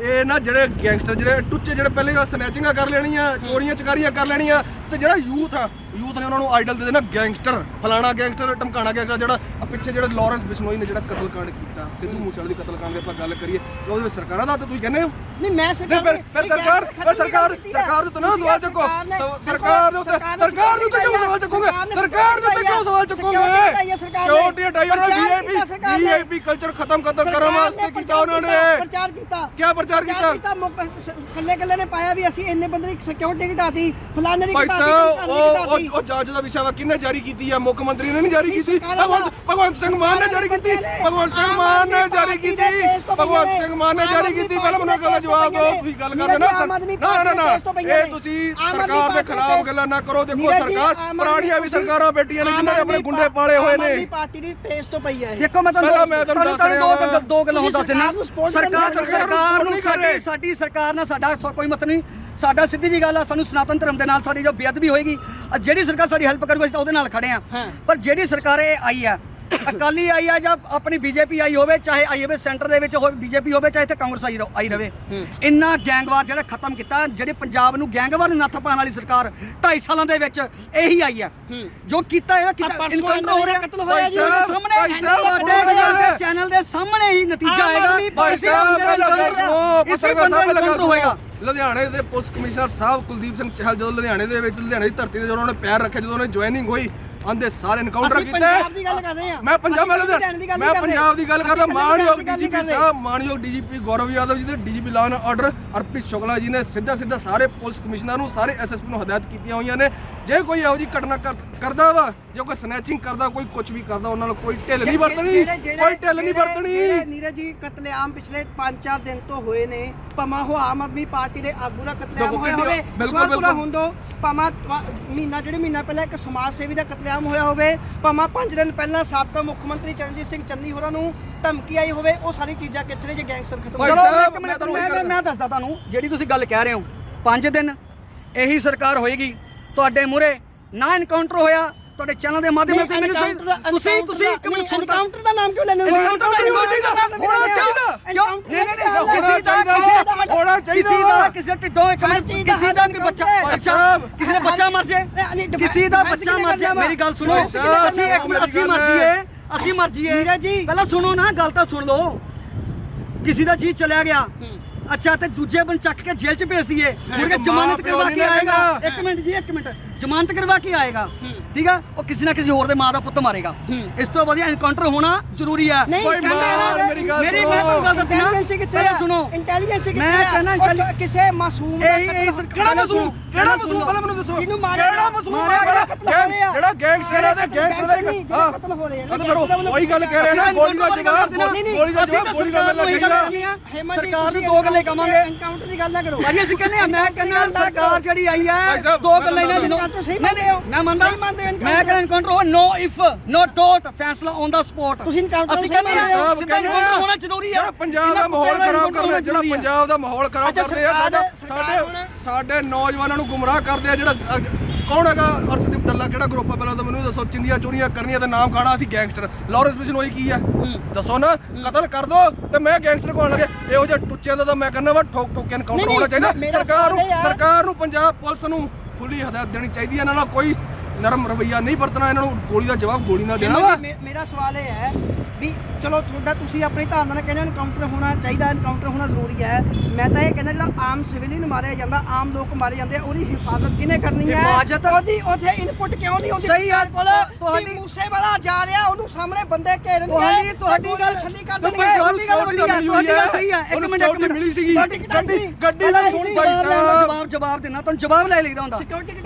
ਇਹ ਨਾ ਜਿਹੜੇ ਗੈਂਗਸਟਰ ਜਿਹੜੇ ਟੁੱਚੇ ਜਿਹੜੇ ਪਹਿਲੇ ਦਾ ਸਨੈਚਿੰਗਾਂ ਕਰ ਲੈਣੀਆਂ ਚੋਰੀਆਂ ਚਕਾਰੀਆਂ ਕਰ ਲੈਣੀਆਂ ਤੇ ਜਿਹੜਾ ਯੂਥ ਆ ਯੂਥ ਨੇ ਉਹਨਾਂ ਨੂੰ ਆਈਡਲ ਦੇ ਦੇਣਾ ਗੈਂਗਸਟਰ ਫਲਾਣਾ ਗੈਂਗਸਟਰ ਟਮਕਾਣਾ ਗੈਂਗਸਟਰ ਜਿਹੜਾ ਪਿੱਛੇ ਜਿਹੜਾ ਲਾਰੈਂਸ ਬਿਸ਼ਨੋਈ ਨੇ ਜਿਹੜਾ ਕਤਲकांड ਕੀਤਾ ਸਿੱਧੂ ਮੂਸੇਵਾਲੇ ਦੀ ਕਤਲकांड ਦੀ ਆਪਾਂ ਗੱਲ ਕਰੀਏ ਉਹਦੇ ਵਿੱਚ ਸਰਕਾਰਾਂ ਦਾ ਤਾਂ ਤੁਸੀਂ ਕਹਿੰਦੇ ਹੋ? ਨਹੀਂ ਮੈਂ ਸਰਕਾਰ ਫਿਰ ਫਿਰ ਸਰਕਾਰ ਫਿਰ ਸਰਕਾਰ ਸਰਕਾਰ ਤੋਂ ਨਾ ਸਵਾਲ ਚੱਕੋ। ਸਰਕਾਰ ਦੇ ਉੱਤੇ ਸਰਕਾਰ ਦੇ ਉੱਤੇ ਕਿਉਂ ਸਵਾਲ ਚੱਕੋਗੇ? ਸਰਕਾਰ ਦੇ ਉੱਤੇ ਕਿਉਂ ਸਵਾਲ ਚੱਕੋਗੇ? ਸਿਕਿਉਰਿਟੀ ਹਟਾਈ ਉਹਨਾਂ ਵੀਆਈਪੀ ਵੀਆਈਪੀ ਕਲਚਰ ਖਤਮ ਖਤਮ ਕਰਨ ਵਾਸਤੇ ਕੀਤਾ ਉਹਨਾਂ ਨੇ। ਪ੍ਰਚਾਰ ਕੀਤਾ। ਕਿਆ ਪ੍ਰਚਾਰ ਕੀਤਾ? ਕੱਲੇ ਕੱਲੇ ਨੇ ਪਾਇਆ ਵੀ ਅਸੀਂ ਇੰਨੇ ਬੰਦੇ ਦੀ ਸਿਕਿਉਰਿਟੀ ਘਟਾਤੀ ਫਲਾਣੇ ਦੀ ਘਟਾਤੀ ਉਹ। ਉਹ- ਜਾਂਚ ਦਾ ਵਿਸ਼ਾ ਵਾ ਕਿਹਨੇ ਜਾਰੀ ਕੀਤੀ ਆ? ਮੁੱਖ ਮੰਤਰੀ ਨੇ ਨਹੀਂ ਜਾਰੀ ਕੀਤੀ? ਭਗਵੰਤ ਭਗਵੰਤ ਸਿੰਘ ਮਾਨ ਨੇ ਜਾਰੀ ਕੀਤੀ? ਭਗਵੰਤ ਸਿੰਘ ਮਾਨ ਨੇ ਜਾਰੀ ਕੀਤੀ? ਭਗਵੰਤ ਸਿੰਘ ਮਾਨ ਨੇ ਜਾਰੀ ਕੀਤੀ? ਪਹਿਲਾਂ ਮੈਨੂੰ ਗੱਲ ਜਵਾਬ ਦਿਓ ਤੁਸੀਂ ਗੱਲ ਕਰਦੇ ਨਾ ਨਾ ਨਾ ਨਾ। ਇਹ ਤੁਸੀਂ ਸਰਕਾਰ ਦੇ ਖਿਲਾਫ ਗੱਲਾਂ ਨਾ ਕਰੋ। ਦੇਖੋ ਸਰਕਾਰ ਪੁਰਾਣੀਆਂ ਵੀ ਸਰਕਾਰਾਂ ਬੈਠੀਆਂ ਨੇ ਜਿਨ੍ਹਾਂ ਨੇ ਆਪਣੇ ਗੁੰਡੇ ਪਾਲੇ ਹੋਏ ਆਮ ਨੇ। ਪਾਰਟੀ ਦੀ ਪੇਜ ਤੋਂ ਪਈ ਹੈ ਇਹ। ਦੇਖੋ ਮੈਂ ਤੁਹਾਨੂੰ ਪਹਿਲਾਂ ਮੈਂ ਤੁਹਾਨੂੰ ਤੁਹਾਨੂੰ- ਦੱਸ ਤੁਹਾਨੂੰ ਰਿਹਾ ਦੋ ਦੋ ਗੱਲਾਂ ਦੱਸ ਦਿੰਦਾ। ਸਰਕਾਰ ਨੂੰ ਸਰਕਾਰ ਸਰਕਾਰ ਨੂੰ। ਸਾਡੀ ਸਾਡੀ ਸਰਕਾਰ ਨਾਲ ਸਾਡਾ ਸੋ- ਕੋਈ ਮਤ ਨਹੀਂ। ਸਾਡਾ ਸਿੱਧੀ ਜੀ ਗੱਲ ਆ ਸਾਨੂੰ ਸਨਾਤਨ ਧਰਮ ਦੇ ਨਾਲ ਸਾਡੀ ਜੋ ਬੇਅਦਬੀ ਹੋਏਗੀ ਜਿਹੜੀ ਸਰਕਾਰ ਸਾਡੀ ਹੈਲਪ ਕਰੂਗੀ ਅਸੀਂ ਤਾਂ ਉਹਦੇ ਨਾਲ ਖੜੇ ਆ। ਪਰ ਜਿਹੜੀ ਸਰਕਾਰ ਇਹ ਆਈ ਆ ਅਕਾਲੀ ਆਈ ਆ ਜਾਂ ਆਪਣੀ ਬੀਜੇਪੀ ਆਈ ਹੋਵੇ ਚਾਹੇ ਆਈ ਹੋਵੇ ਸੈਂਟਰ ਦੇ ਵਿੱਚ ਹੋਵੇ ਬੀਜੇਪੀ ਹੋਵੇ ਚਾਹੇ ਤੇ ਕਾਂਗਰਸ ਆਈ ਆਈ ਰਵੇ। ਇੰਨਾ ਗੈਂਗਵਾਰ ਜਿਹੜਾ ਖਤਮ ਕੀਤਾ ਜਿਹੜੇ ਪੰਜਾਬ ਨੂੰ ਗੈਂਗਵਾਰ ਨੂੰ ਨੱਥ ਪਾਉਣ ਵਾਲੀ ਸਰਕਾਰ 2.5 ਸਾਲਾਂ ਦੇ ਵਿੱਚ ਇਹੀ ਆਈ ਆ। ਜੋ ਕੀਤਾ ਹੈ ਆਹ ਕੀਤਾ ਪਰਸੋਂ ਇਨਕਾਊਂਟਰ ਹੋ ਰਿਹਾ। ਕਤਲ ਹੋਇਆ ਜੀ। ਭਾਈ ਸਾਹਮਣੇ ਸਾਹਿਬ, ਤੁਹਾਡੇ ਭਾਈ ਸਾਹਿਬ, ਤੁਹਾਡੇ ਚੈਨਲ ਦੇ ਸਾਹਮਣੇ ਹੀ ਨਤੀਜਾ ਆਮ ਆਏਗਾ। ਆਦਮੀ ਭਾਈ ਇਸੇ ਸਾਹਿਬ ਬੰਦੇ ਦਾ ਪਹਿਲਾਂ ਗੱਲ encounter- ਸੁਣੋ ਇਸੇ ਪੱਤਰਕਾਰ ਬੰਦੇ ਸਾਹਿਬ ਦਾ ਪਹਿਲਾਂ ਗੱਲ encounter ਹੋਏਗਾ। ਸੁਣੋ ਲੁਧਿਆਣੇ ਦੇ ਪੁਲਿਸ ਕਮਿਸ਼ਨਰ ਸਾਹਿਬ ਕੁਲਦੀਪ ਸਿੰਘ ਚਹਿਲ ਜਦੋਂ ਲੁਧਿਆਣੇ ਦੇ ਵਿੱਚ ਲੁਧਿਆਣੇ ਦੀ ਧਰਤੀ ਤੇ ਜਦੋਂ ਉਹਨੇ ਪੈਰ ਰੱਖਿਆ ਜਦੋਂ ਉਹਨੇ ਜੁਆਇਨਿੰਗ ਹੋਈ ਆਂਦੇ ਸਾਰੇ ਐਨਕਾਊਂਟਰ ਅਸੀਂ ਕੀਤੇ ਪੰਜਾਬ ਦੀ ਗੱਲ ਕਰ ਰਹੇ ਹਾਂ ਮੈਂ ਪੰਜਾਬ ਮੈਂ ਅਸੀਂ ਲੁਧਿਆਣੇ ਦੀ ਗੱਲ ਮੈਂ ਕਰਦੇ। ਪੰਜਾਬ ਦੀ ਗੱਲ ਕਰਦਾ ਅਸੀਂ ਮਾਨਯੋਗ ਦੀ ਗੱਲ ਡੀਜੀਪੀ। ਸਾਹਿਬ ਮਾਨਯੋਗ ਡੀਜੀਪੀ ਗੌਰਵ ਯਾਦਵ ਜੀ ਤੇ DGP and order Arpit Shukla ji ਨੇ ਸਿੱਧਾ ਸਿੱਧਾ ਸਾਰੇ ਪੁਲਿਸ ਕਮਿਸ਼ਨਰ ਨੂੰ ਸਾਰੇ ਐਸਐਸਪੀ ਨੂੰ ਹਦਾਇਤ ਕੀਤੀਆਂ ਹੋਈਆਂ ਨੇ ਜੇ ਕੋਈ ਇਹੋ ਜੀ ਘਟਨਾ ਕਰ- ਕਰਦਾ ਵਾ ਜੇ ਕੋਈ ਸਨੈਚਿੰਗ ਕਰਦਾ ਕੋਈ ਕੁਝ ਵੀ ਕਰਦਾ ਉਹਨਾਂ ਨਾਲ ਕੋਈ ਢਿੱਲ ਨਹੀਂ ਵਰਤਣੀ। ਕੋਈ ਢਿੱਲ ਨਹੀਂ ਵਰਤਣੀ। ਨੀਰਜ ਜੀ ਕਤਲੇਆਮ ਪਿਛਲੇ 5-4 ਦਿਨ ਤੋਂ ਹੋਏ ਨੇ ਭਾਵੇਂ ਉਹ ਆਮ ਆਦਮੀ ਪਾਰਟੀ ਦੇ ਆਗੂ ਦਾ ਕਤਲੇਆਮ ਹੋਇਆ ਹੋਵੇ ਬਿਲਕੁਲ, ਬਿਲਕੁਲ। ਹੋਣ ਦੋ ਭਾਵੇਂ ਤਵਾ- ਮਹੀਨਾ ਜਿਹੜੇ ਮਹੀਨਾ ਪਹਿਲਾਂ ਇੱਕ ਸਮਾਜ ਸੇਵੀ ਦਾ ਕਤਲੇਆਮ ਹੋਇਆ ਹੋਵੇ ਭਾਵੇਂ 5 ਦਿਨ ਪਹਿਲਾਂ ਸਾਬਕਾ ਮੁੱਖ ਮੰਤਰੀ ਚਰਨਜੀਤ ਸਿੰਘ ਚੰਨੀ ਹੋਰਾਂ ਨੂੰ ਧਮਕੀ ਆਈ ਹੋਵੇ ਉਹ ਸਾਰੀ ਚੀਜ਼ਾਂ ਕਿੱਥੇ ਨੇ ਜੇ ਗੈਂਗਸਟਰ ਖਤਮ ਹੋ ਚਲੋ ਮੈਂ ਮੈਂ ਦੱਸਦਾ ਤੁਹਾਨੂੰ ਜਿਹੜੀ ਤੁਸੀਂ ਗੱਲ ਕਹਿ ਰਹੇ ਹੋ 5 ਦਿਨ ਇਹੀ ਸਰਕਾਰ ਹੋਏਗੀ ਤੁਹਾਡੇ ਮੂਹਰੇ ਨਾ ਐਨਕਾਊਂਟਰ ਹੋਇਆ ਤੁਹਾਡੇ ਚੈਨਲ ਦੇ ਮਾਧਿਅਮ ਨਾਲ ਤੁਸੀਂ ਮੈਨੂੰ ਸਹੀ- ਤੁਸੀਂ ਤੁਸੀਂ ਇੱਕ ਮਿੰਟ ਸੁਣ। ਐਨਕਾਊਂਟਰ ਦਾ ਨਾਮ ਕਿਉਂ ਲੈਂਦੇ ਹੋ? Encounter ਦਾ ਦਾ ਹੋਣਾ ਚਾਹੀਦਾ। ਕਿਉਂ? ਨਹੀਂ, ਨਹੀਂ, ਨਹੀਂ, ਕਿਸੇ ਦਾ ਹੋਣਾ ਚਾਹੀਦਾ। ਕਿਸੇ ਦਾ ਕਿਸੇ ਢਿੱਡੋਂ ਇੱਕ ਮਿੰਟ ਕਿਸੇ ਦਾ ਕੋਈ ਬੱਚਾ ਸਾਹਿਬ, ਕਿਸੇ ਦਾ ਬੱਚਾ ਮਰ ਜੇ। ਕਿਸੇ ਦਾ ਬੱਚਾ ਮਰ ਜੇ? ਮੇਰੀ ਗੱਲ ਸੁਣੋ। ਅਸੀਂ ਇੱਕ ਮਿੰਟ ਅਸੀਂ ਮੇਰੀ ਜੀਏ। ਅਸੀਂ ਮਰ ਜੀਏ। ਪਹਿਲਾਂ ਸੁਣੋ ਨਾ ਗੱਲ ਤਾਂ ਸੁਣ ਲਓ। ਕਿਸੇ ਦਾ ਜੀ ਚਲਿਆ ਗਿਆ। ਅੱਛਾ ਤੇ ਦੂਜੇ ਬੰ ਚੱਕ ਕੇ ਜੇਲ੍ਹ ਚ ਭੇਜ ਦਈਏ। ਮੁੜ ਕੇ ਜ਼ਮਾਨਤ ਕਰਵਾ ਕੇ ਆਏਗਾ। ਇੱਕ ਮਿੰਟ ਜੀ ਇੱਕ ਮਿੰਟ। ਜ਼ਮਾਨਤ ਕਰਵਾ ਕੇ ਆਏਗਾ। ਠੀਕ ਆ? ਉਹ ਕਿਸੇ ਨਾ ਕਿਸੇ ਹੋਰ ਦੇ ਮਾਂ ਦਾ ਪੁੱਤ ਮਾਰੇਗਾ। ਇਸ ਤੋਂ ਵਧੀਆ ਐਨਕਾਊਂਟਰ ਹੋਣਾ ਜ਼ਰੂਰੀ ਆ। ਨਹੀਂ, ਕੋਈ ਕਹਿੰਦੇ ਆ ਨਾ, ਮਾਂ, ਮੇਰੀ ਗੱਲ ਮੇਰੀ ਸੁਣੋ। ਮੈਂ ਤੁਹਾਨੂੰ ਗੱਲ ਨਾ। ਇੰਟੈਲੀਜੈਂਸ ਕਿੱਥੇ ਪਹਿਲਾਂ ਆ? ਸੁਣੋ। ਇੰਟੈਲੀਜੈਂਸ ਕਿੱਥੇ ਮੈਂ ਕਹਿੰਦਾ ਕਿਸੇ ਮਾਸੂਮ ਦਾ ਕਿਹੜਾ ਮਸੂਮ? ਕਿਹੜਾ ਮਸੂਮ ਪਹਿਲਾਂ ਮੈਨੂੰ ਦੱਸੋ? ਜਿਹਨੂੰ ਮਾਰਿਆ ਕਿਹੜਾ ਮਸੂਮ ਮਾਰਿਆ ਹੈ ਪਹਿਲਾਂ ਹੋ ਰਿਹਾ। ਜਿਹੜਾ ਗੈਂਗਸਟਰ ਹੈ ਤੇ ਗੈਂਗਸਟਰ ਦਾ ਇੱਕ ਹਾਂ। ਕਤਲ ਹੋ ਰਹੇ। ਉਹ ਤਾਂ ਫਿਰ ਉਹੀ ਗੱਲ ਕਹਿ ਰਹੇ ਨਾ ਗੋਲੀ ਦਾ ਜਵਾਬ ਗੋਲੀ ਦਾ ਅਸੀਂ ਜਵਾਬ ਗੋਲੀ ਦਾ ਜੀ, ਸਰਕਾਰ ਨੂੰ ਦੋ ਗੱਲਾਂ ਕਵਾਂਗੇ। ਐਨਕਾਊਂਟਰ ਦੀ ਗੱਲ ਨਾ ਕਰੋ। ਭਾਜੀ ਅਸੀਂ ਕਹਿੰਦੇ ਆ ਮੈਂ ਕਹਿੰਦਾ ਸਰਕਾਰ ਜਿਹੜੀ ਆਈ ਹੈ ਦੋ ਗੱਲਾਂ ਨੂੰ ਹੋ? ਮੈਂ ਮੰਨਦਾ। ਹੋ? ਮੈਂ ਕਹਿੰਦਾ ਐਨਕਾਊਂਟਰ ਹੋ ਨੋ ਇਫ ਨੋ ਡੋਟ ਫੈਸਲਾ ਔਨ ਦਾ ਸਪੋਟ ਅਸੀਂ ਕਹਿੰਦੇ ਹੋ? ਸਿੱਧਾ ਐਨਕਾਊਂਟਰ ਹੋਣਾ ਜ਼ਰੂਰੀ ਆ। ਜਿਹੜਾ ਪੰਜਾਬ ਦਾ ਮਾਹੌਲ ਖਰਾਬ ਕਰਨਾ ਜਿਹੜਾ ਪੰਜਾਬ ਦਾ ਮਾਹੌਲ ਖਰਾਬ ਆ ਸਰਕਾਰ- ਸਾਡਾ ਸਾਡੇ ਨੌਜਵਾਨਾਂ ਨੂੰ ਗੁੰਮਰਾਹ ਕਰਦੇ ਆ ਜਿਹੜਾ ਕੌਣ ਹੈਗਾ ਅਰਸ਼ਦੀਪ ਡੱਲਾ? ਕਿਹੜਾ ਗਰੁੱਪ ਆ? ਪਹਿਲਾਂ ਤਾਂ ਮੈਨੂੰ ਇਹ ਦੱਸੋ ਚਿੰਦੀਆਂ ਚੋਰੀਆਂ ਕਰਨੀਆਂ ਤੇ ਨਾਮ ਖਾਣਾ ਅਸੀਂ ਗੈਂਗਸਟਰ ਲਾਰੈਂਸ ਬਿਸ਼ਨੋਈ ਕੀ ਆ? ਦੱਸੋ ਨਾ ਕਤਲ ਕਰ ਦੋ ਤੇ ਮੈਂ ਗੈਂਗਸਟਰ ਕੋਣ ਲੱਗੇ। ਇਹੋ ਜਿਹੇ ਟੁੱਚਿਆਂ ਦਾ ਤਾਂ ਮੈਂ ਕਹਿੰਦਾ ਵਾ ਠੋਕ ਠੋਕ ਨਹੀਂ, ਹੋਣਾ ਚਾਹੀਦਾ। ਮੇਰਾ ਸਰਕਾਰ ਨੂੰ ਸਵਾਲ ਇਹ ਆ- ਸਰਕਾਰ ਨੂੰ ਪੰਜਾਬ ਪੁਲਿਸ ਨੂੰ ਖੁੱਲੀ ਹਦਾਇਤ ਦੇਣੀ ਚਾਹੀਦੀ ਹੈ ਇਹਨਾਂ ਨਾਲ ਕੋਈ ਨਰਮ ਰਵਈਆ ਨਹੀਂ ਵਰਤਣਾ ਇਹਨਾਂ ਨੂੰ ਗੋਲੀ ਦਾ ਜਵਾਬ ਗੋਲੀ ਨਾਲ ਦੇਣਾ ਵਾ। ਮੇ- ਮੇਰਾ ਸਵਾਲ ਇਹ ਹੈ ਵੀ ਚਲੋ ਤੁਹਾਡਾ ਤੁਸੀਂ ਆਪਣੀ ਧਾਰਨਾ ਨਾਲ ਕਹਿੰਦੇ ਐਨਕਾਊਂਟਰ ਹੋਣਾ ਚਾਹੀਦਾ ਐਨਕਾਊਂਟਰ ਹੋਣਾ ਜ਼ਰੂਰੀ ਹੈ ਮੈਂ ਤਾਂ ਇਹ ਕਹਿੰਦਾ ਜਿਹੜਾ ਆਮ ਸਿਵਲਿਅਨ ਮਾਰਿਆ ਜਾਂਦਾ ਆਮ ਲੋਕ ਮਾਰੇ ਜਾਂਦੇ ਆ, ਉਹਦੀ ਹਿਫਾਜ਼ਤ ਕਿਹਨੇ ਕਰਨੀ ਹੈ ਹਿਫਾਜ਼ਤ? ਉਹਦੀ ਉਹਦੇ ਇਨਪੁਟ ਕਿਉਂ ਨਹੀਂ ਹੁੰਦੀ ਸਹੀ ਆ, ਕੋਲ ਤੁਹਾਡੀ- ਮੂਸੇ ਵਾਲਾ ਜਾ ਰਿਹਾ ਉਹਨੂੰ ਸਾਹਮਣੇ ਬੰਦੇ ਘੇਰਨਗੇ ਤੁਹਾਡੀ- ਤੁਹਾਡੀ ਗੱਲ- ਛੱਲੀ ਕਰ ਦੇਣਗੇ ਤੁਹਾਡੀ ਗੱਲ ਵੱਡੀ ਤੁਹਾਡੀ ਗੱਲ ਸਹੀ ਆ। ਇੱਕ ਮਿੰਟ, ਇੱਕ ਮਿੰਟ। ਮਿਲੀ ਸੀਗੀ ਗੱਡੀ? ਗੱਡੀ ਸੀ, ਸੁਣ ਭਾਈ ਸਾਹਿਬ ਜਵਾਬ ਜਵਾਬ ਦੇਣਾ ਤੁਹਾਨੂੰ ਜਵਾਬ ਲੈ ਲਈਦਾ ਹੁੰਦਾ